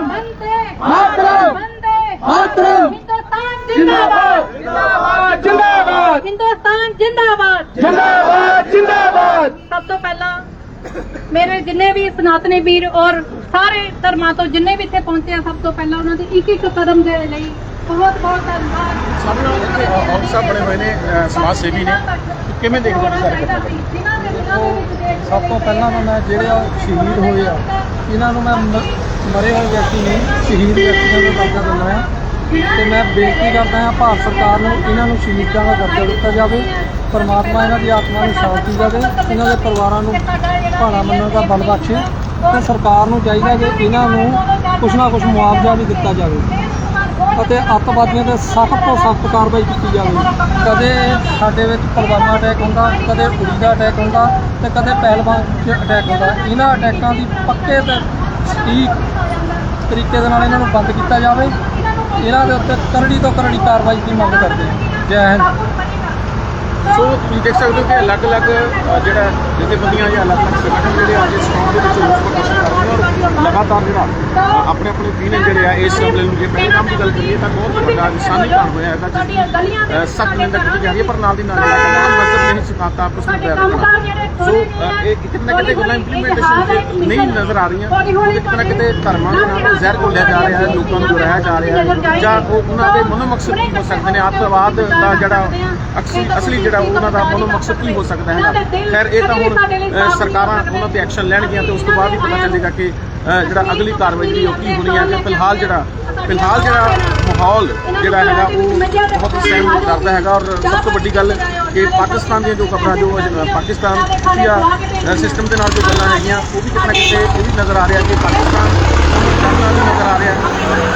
Speaker 6: ਵੰਦੇ ਮਾਤਰਮ ਵੰਦੇ ਮਾਤਰਮ ਹਿੰਦੁਸਤਾਨ ਜਿੰਦਾਬਾਦ ਜਿੰਦਾਬਾਦ ਜਿੰਦਾਬਾਦ ਹਿੰਦੁਸਤਾਨ ਜਿੰਦਾਬਾਦ
Speaker 9: ਜਿੰਦਾਬਾਦ ਜਿੰਦਾਬਾਦ
Speaker 6: ਸਭ ਤੋਂ ਪਹਿਲਾਂ ਮੇਰੇ ਜਿੰਨੇ ਵੀ ਸਨਾਤਨੀ ਵੀਰ ਔਰ ਸਾਰੇ ਧਰਮਾਂ ਤੋਂ ਜਿੰਨੇ ਵੀ ਇੱਥੇ ਪਹੁੰਚੇ ਆ ਸਭ ਤੋਂ ਪਹਿਲਾਂ ਉਹਨਾਂ ਦੇ ਇੱਕ ਇੱਕ ਕਦਮ ਦੇ ਲਈ ਬਹੁਤ ਬਹੁਤ ਧੰਨਵਾਦ
Speaker 1: ਸਾਡੇ ਨਾਲ ਇੱਥੇ ਔਰ ਸਾਹਿਬ ਬਣੇ ਹੋਏ ਨੇ ਅਹ ਸਮਾਜ ਸੇਵੀ ਨੇ ਕਿਵੇਂ ਦੇਖਦੇ ਹੋ ਸਾਰੇ ਘਟਨਾ
Speaker 9: ਸਭ ਤੋਂ ਪਹਿਲਾਂ ਤਾਂ ਮੈਂ ਜਿਹੜੇ ਆ ਸ਼ਹੀਦ ਹੋਏ ਆ ਇਹਨਾਂ ਨੂੰ ਮੈਂ ਮ- ਮਰੇ ਹੋਏ ਵਿਅਕਤੀ ਨੂੰ ਸ਼ਹੀਦ ਵਿਅਕਤੀਆਂ ਦਾ ਦਰਜਾ ਦਿੰਦਾ ਹਾਂ। ਤੇ ਮੈਂ ਬੇਨਤੀ ਕਰਦਾ ਹਾਂ ਭਾਰਤ ਸਰਕਾਰ ਨੂੰ ਇਹਨਾਂ ਨੂੰ ਸ਼ਹੀਦਾਂ ਦਾ ਦਰਜਾ ਦਿੱਤਾ ਜਾਵੇ ਪਰਮਾਤਮਾ ਇਹਨਾਂ ਦੀ ਆਤਮਾ ਨੂੰ ਸ਼ਾਂਤੀ ਦੇਵੇ ਇਹਨਾਂ ਦੇ ਪਰਿਵਾਰਾਂ ਨੂੰ ਭਾਣਾ ਮੰਨਣ ਦਾ ਬਲ ਬਖਸ਼ੇ ਤੇ ਸਰਕਾਰ ਨੂੰ ਚਾਹੀਦਾ ਕਿ ਇਹਨਾਂ ਨੂੰ ਕੁਛ ਨਾ ਕੁਛ ਮੁਆਵਜ਼ਾ ਵੀ ਦਿੱਤਾ ਜਾਵੇ। ਅਤੇ ਅੱਤਵਾਦੀਆਂ ਦੇ ਸਖਤ ਤੋਂ ਸਖਤ ਕਾਰਵਾਈ ਕੀਤੀ ਜਾਵੇ। ਕਦੇ ਸਾਡੇ ਵਿੱਚ ਪਲਵਾਮਾ ਅਟੈਕ ਹੁੰਦਾ ਕਦੇ ਉੜੀ ਦਾ ਅਟੈਕ ਹੁੰਦਾ ਤੇ ਕਦੇ ਪਹਿਲਵਾਨ 'ਚ ਅਟੈਕ ਹੁੰਦਾ। ਇਹਨਾਂ ਅਟੈਕਾਂ ਦੀ ਪੱਕੇ ਤੇ ਸਟੀਕ ਤਰੀਕੇ ਦੇ ਨਾਲ ਇਹਨਾਂ ਨੂੰ ਬੰਦ ਕੀਤਾ ਜਾਵੇ। ਇਹਨਾਂ ਦੇ ਉੱਤੇ ਕਰੜੀ ਤੋਂ ਕਰੜੀ ਕਾਰਵਾਈ ਦੀ ਮੰਗ ਕਰਦੇ ਜੈ ਹਿੰਦ।
Speaker 1: ਸੋ ਤੁਸੀਂ ਦੇਖ ਸਕਦੇ ਹੋ ਕਿ ਅਲੱਗ-ਅਲੱਗ ਅਹ, ਜਿਹੜਾ ਜਥੇਬੰਦੀਆਂ ਜਾਂ ਅਲੱਗ-ਅਲੱਗ ਸੰਗਠਨ ਜਿਹੜੇ ਅੱਜ ਇਸ ਚੋਣ ਦੇ ਵਿੱਚ ਰੋਸ ਪ੍ਰਦਰਸ਼ਨ ਕਰ ਰਹੇ ਲਗਾਤਾਰ ਜਿਹੜਾ ਆਪਣੇ ਆਪਣੇ opinion ਜਿਹੜੇ ਆ ਇਸ ਮਾਮਲੇ ਨੂੰ ਜੇ ਪਹਿਲਗਾਮ ਦੀ ਗੱਲ ਕਰੀਏ ਤਾਂ ਬਹੁਤ ਵੱਡਾ ਨਿਸ਼ਾਨੀ ਬਣ ਹੋਇਆ ਹੈਗਾ ਜਿਸ ਸਖਤ ਨਿੰਦਾ ਕੀਤੀ ਜਾ ਰਹੀ ਹੈ ਪਰ ਨਾਲ ਦੀ ਨਾਲ ਮਜ਼ਹਬ ਨਹੀਂ ਸਿਖਾਤਾ ਆਪਸ ਵਿੱਚ ਪਿਆਰ ਸੋ ਇਹ ਕਿਤੇ ਨਾ ਕਿਤੇ ਗੱਲਾਂ ਇੰਪਲੀਮੈਂਟੇਸ਼ਨ ਨਹੀਂ ਨਜ਼ਰ ਆ ਰਹੀਆਂ। ਉਹਦੇ ਕਿਤੇ ਨਾ ਧਰਮਾਂ ਦੇ ਨਾਲ ਜ਼ਹਿਰ ਘੋਲਿਆ ਜਾ ਰਿਹਾ ਹੈ ਲੋਕਾਂ ਨੂੰ ਗੁਰਾਇਆ ਜਾ ਰਿਹਾ। ਹੈ ਜਾਂ ਉਹ ਉਹਨਾਂ ਦੇ ਮਨੋ ਮਕਸਦ ਕੀ ਹੋ ਸਕਦੇ ਨੇ ਅੱਤਵਾਦ ਦਾ ਜਿਹੜਾ ਅਸਲੀ ਜਿਹੜਾ ਉਹਨਾਂ ਦਾ ਮਨੋ ਮਕਸਦ ਕੀ ਹੋ ਸਕਦਾ ਹੈ ਖੈਰ ਇਹ ਤਾਂ ਹੁਣ ਸਰਕਾਰਾਂ ਉਹਨਾਂ ਤੇ ਐਕਸ਼ਨ ਲੈਣਗੀਆਂ ਤੇ ਉਸ ਤੋਂ ਬਾਅਦ ਹੀ ਪਤਾ ਚੱਲੇਗਾ ਕਿ ਜਿਹੜਾ ਅਗਲੀ ਕਾਰਵਾਈ ਜਿਹੜੀ ਉਹ ਕੀ ਹੋਣੀ ਹੈ ਤੇ ਫਿਲਹਾਲ ਜਿਹੜਾ ਫਿਲਹਾਲ ਜਿਹੜਾ ਮਾਹੌਲ ਜਿਹੜਾ ਹੈਗਾ ਉਹ ਬਹੁਤ ਸਹਿਮ ਕਰਦਾ ਹੈਗਾ ਔਰ ਸਭ ਤੋਂ ਵੱਡੀ ਗੱਲ ਕਿ ਪਾਕਿਸਤਾਨ ਦੀਆਂ ਜੋ ਖਬਰਾਂ, ਜੋ ਪਾਕਿਸਤਾਨ ਖੁਫੀਆ ਸਿਸਟਮ ਦੇ ਨਾਲ ਜੋ ਗੱਲਾਂ ਹੈਗੀਆਂ, ਉਹ ਵੀ ਕਿਤੇ ਨਾ ਕਿਤੇ ਇਹ ਵੀ ਨਜ਼ਰ ਆ ਰਿਹਾ ਕਿ ਪਾਕਿਸਤਾਨ ਉਹਨੂੰ ਕਰਨਾ ਵੀ ਨਜ਼ਰ ਆ ਰਿਹਾ।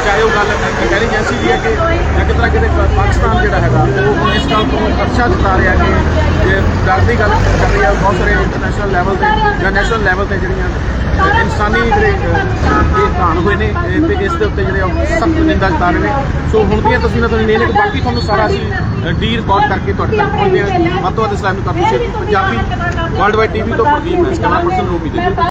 Speaker 1: ਚਾਹੇ ਉਹ ਗੱਲ ਇੰਟੈਲੀਜੈਂਸੀ ਦੀ ਹੈ ਕਿ ਜਾਂ ਕਿਤੇ ਨਾ ਕਿਤੇ ਪਾਕਿਸਤਾਨ ਜਿਹੜਾ ਹੈਗਾ, ਉਹ ਇਸ ਗੱਲ ਤੋਂ ਖਰਚਾ ਜਤਾ ਰਿਹਾ ਕਿ ਜੇ ਡਰ ਦੀ ਗੱਲ ਕਰ ਰਹੀ ਹੈ ਬਹੁਤ ਸਾਰੇ ਇੰਟਰਨੈਸ਼ਨਲ ਲੈਵਲ ਤੇ ਜਾਂ ਨੈਸ਼ਨਲ ਲੈਵਲ ਤੇ ਜਿਹੜੀਆਂ ਇਨਸਾਨੀ ਜਿਹੜੇ ਅ, ਹੋਏ ਨੇ ਇਹ ਤੇ ਇਸ ਦੇ ਉੱਤੇ ਜਿਹੜੇ ਸਖਤ ਨਿੰਦਾ ਜਤਾ ਰਹੇ ਨੇ। ਸੋ ਹੁਣ ਦੀਆਂ ਤਸਵੀਰਾਂ ਤੁਹਾਨੂੰ ਲੈ ਲੈ ਬਾਕੀ ਤੁਹਾਨੂੰ ਸਾਰਾ ਅਸੀਂ ਡੀ ਰਿਕਾਰਡ ਕਰਕੇ ਤੁਹਾਡੇ ਤੱਕ ਪਹੁੰਚਦੇ ਹਾਂ। ਵੱਧ ਤੋਂ ਵੱਧ ਇਸਲਾਮ ਨੂੰ ਕਰਨੀ ਚਾਹੀਦੀ ਪੰਜਾਬੀ ਵਰਲਡ ਵਾਈਡ ਟੀਵੀ ਤੋਂ ਪ੍ਰਦੀਪ ਮੈਂ ਕੈਮਰਾ ਪਰਸਨ ਰੂਪੀ ਦੇ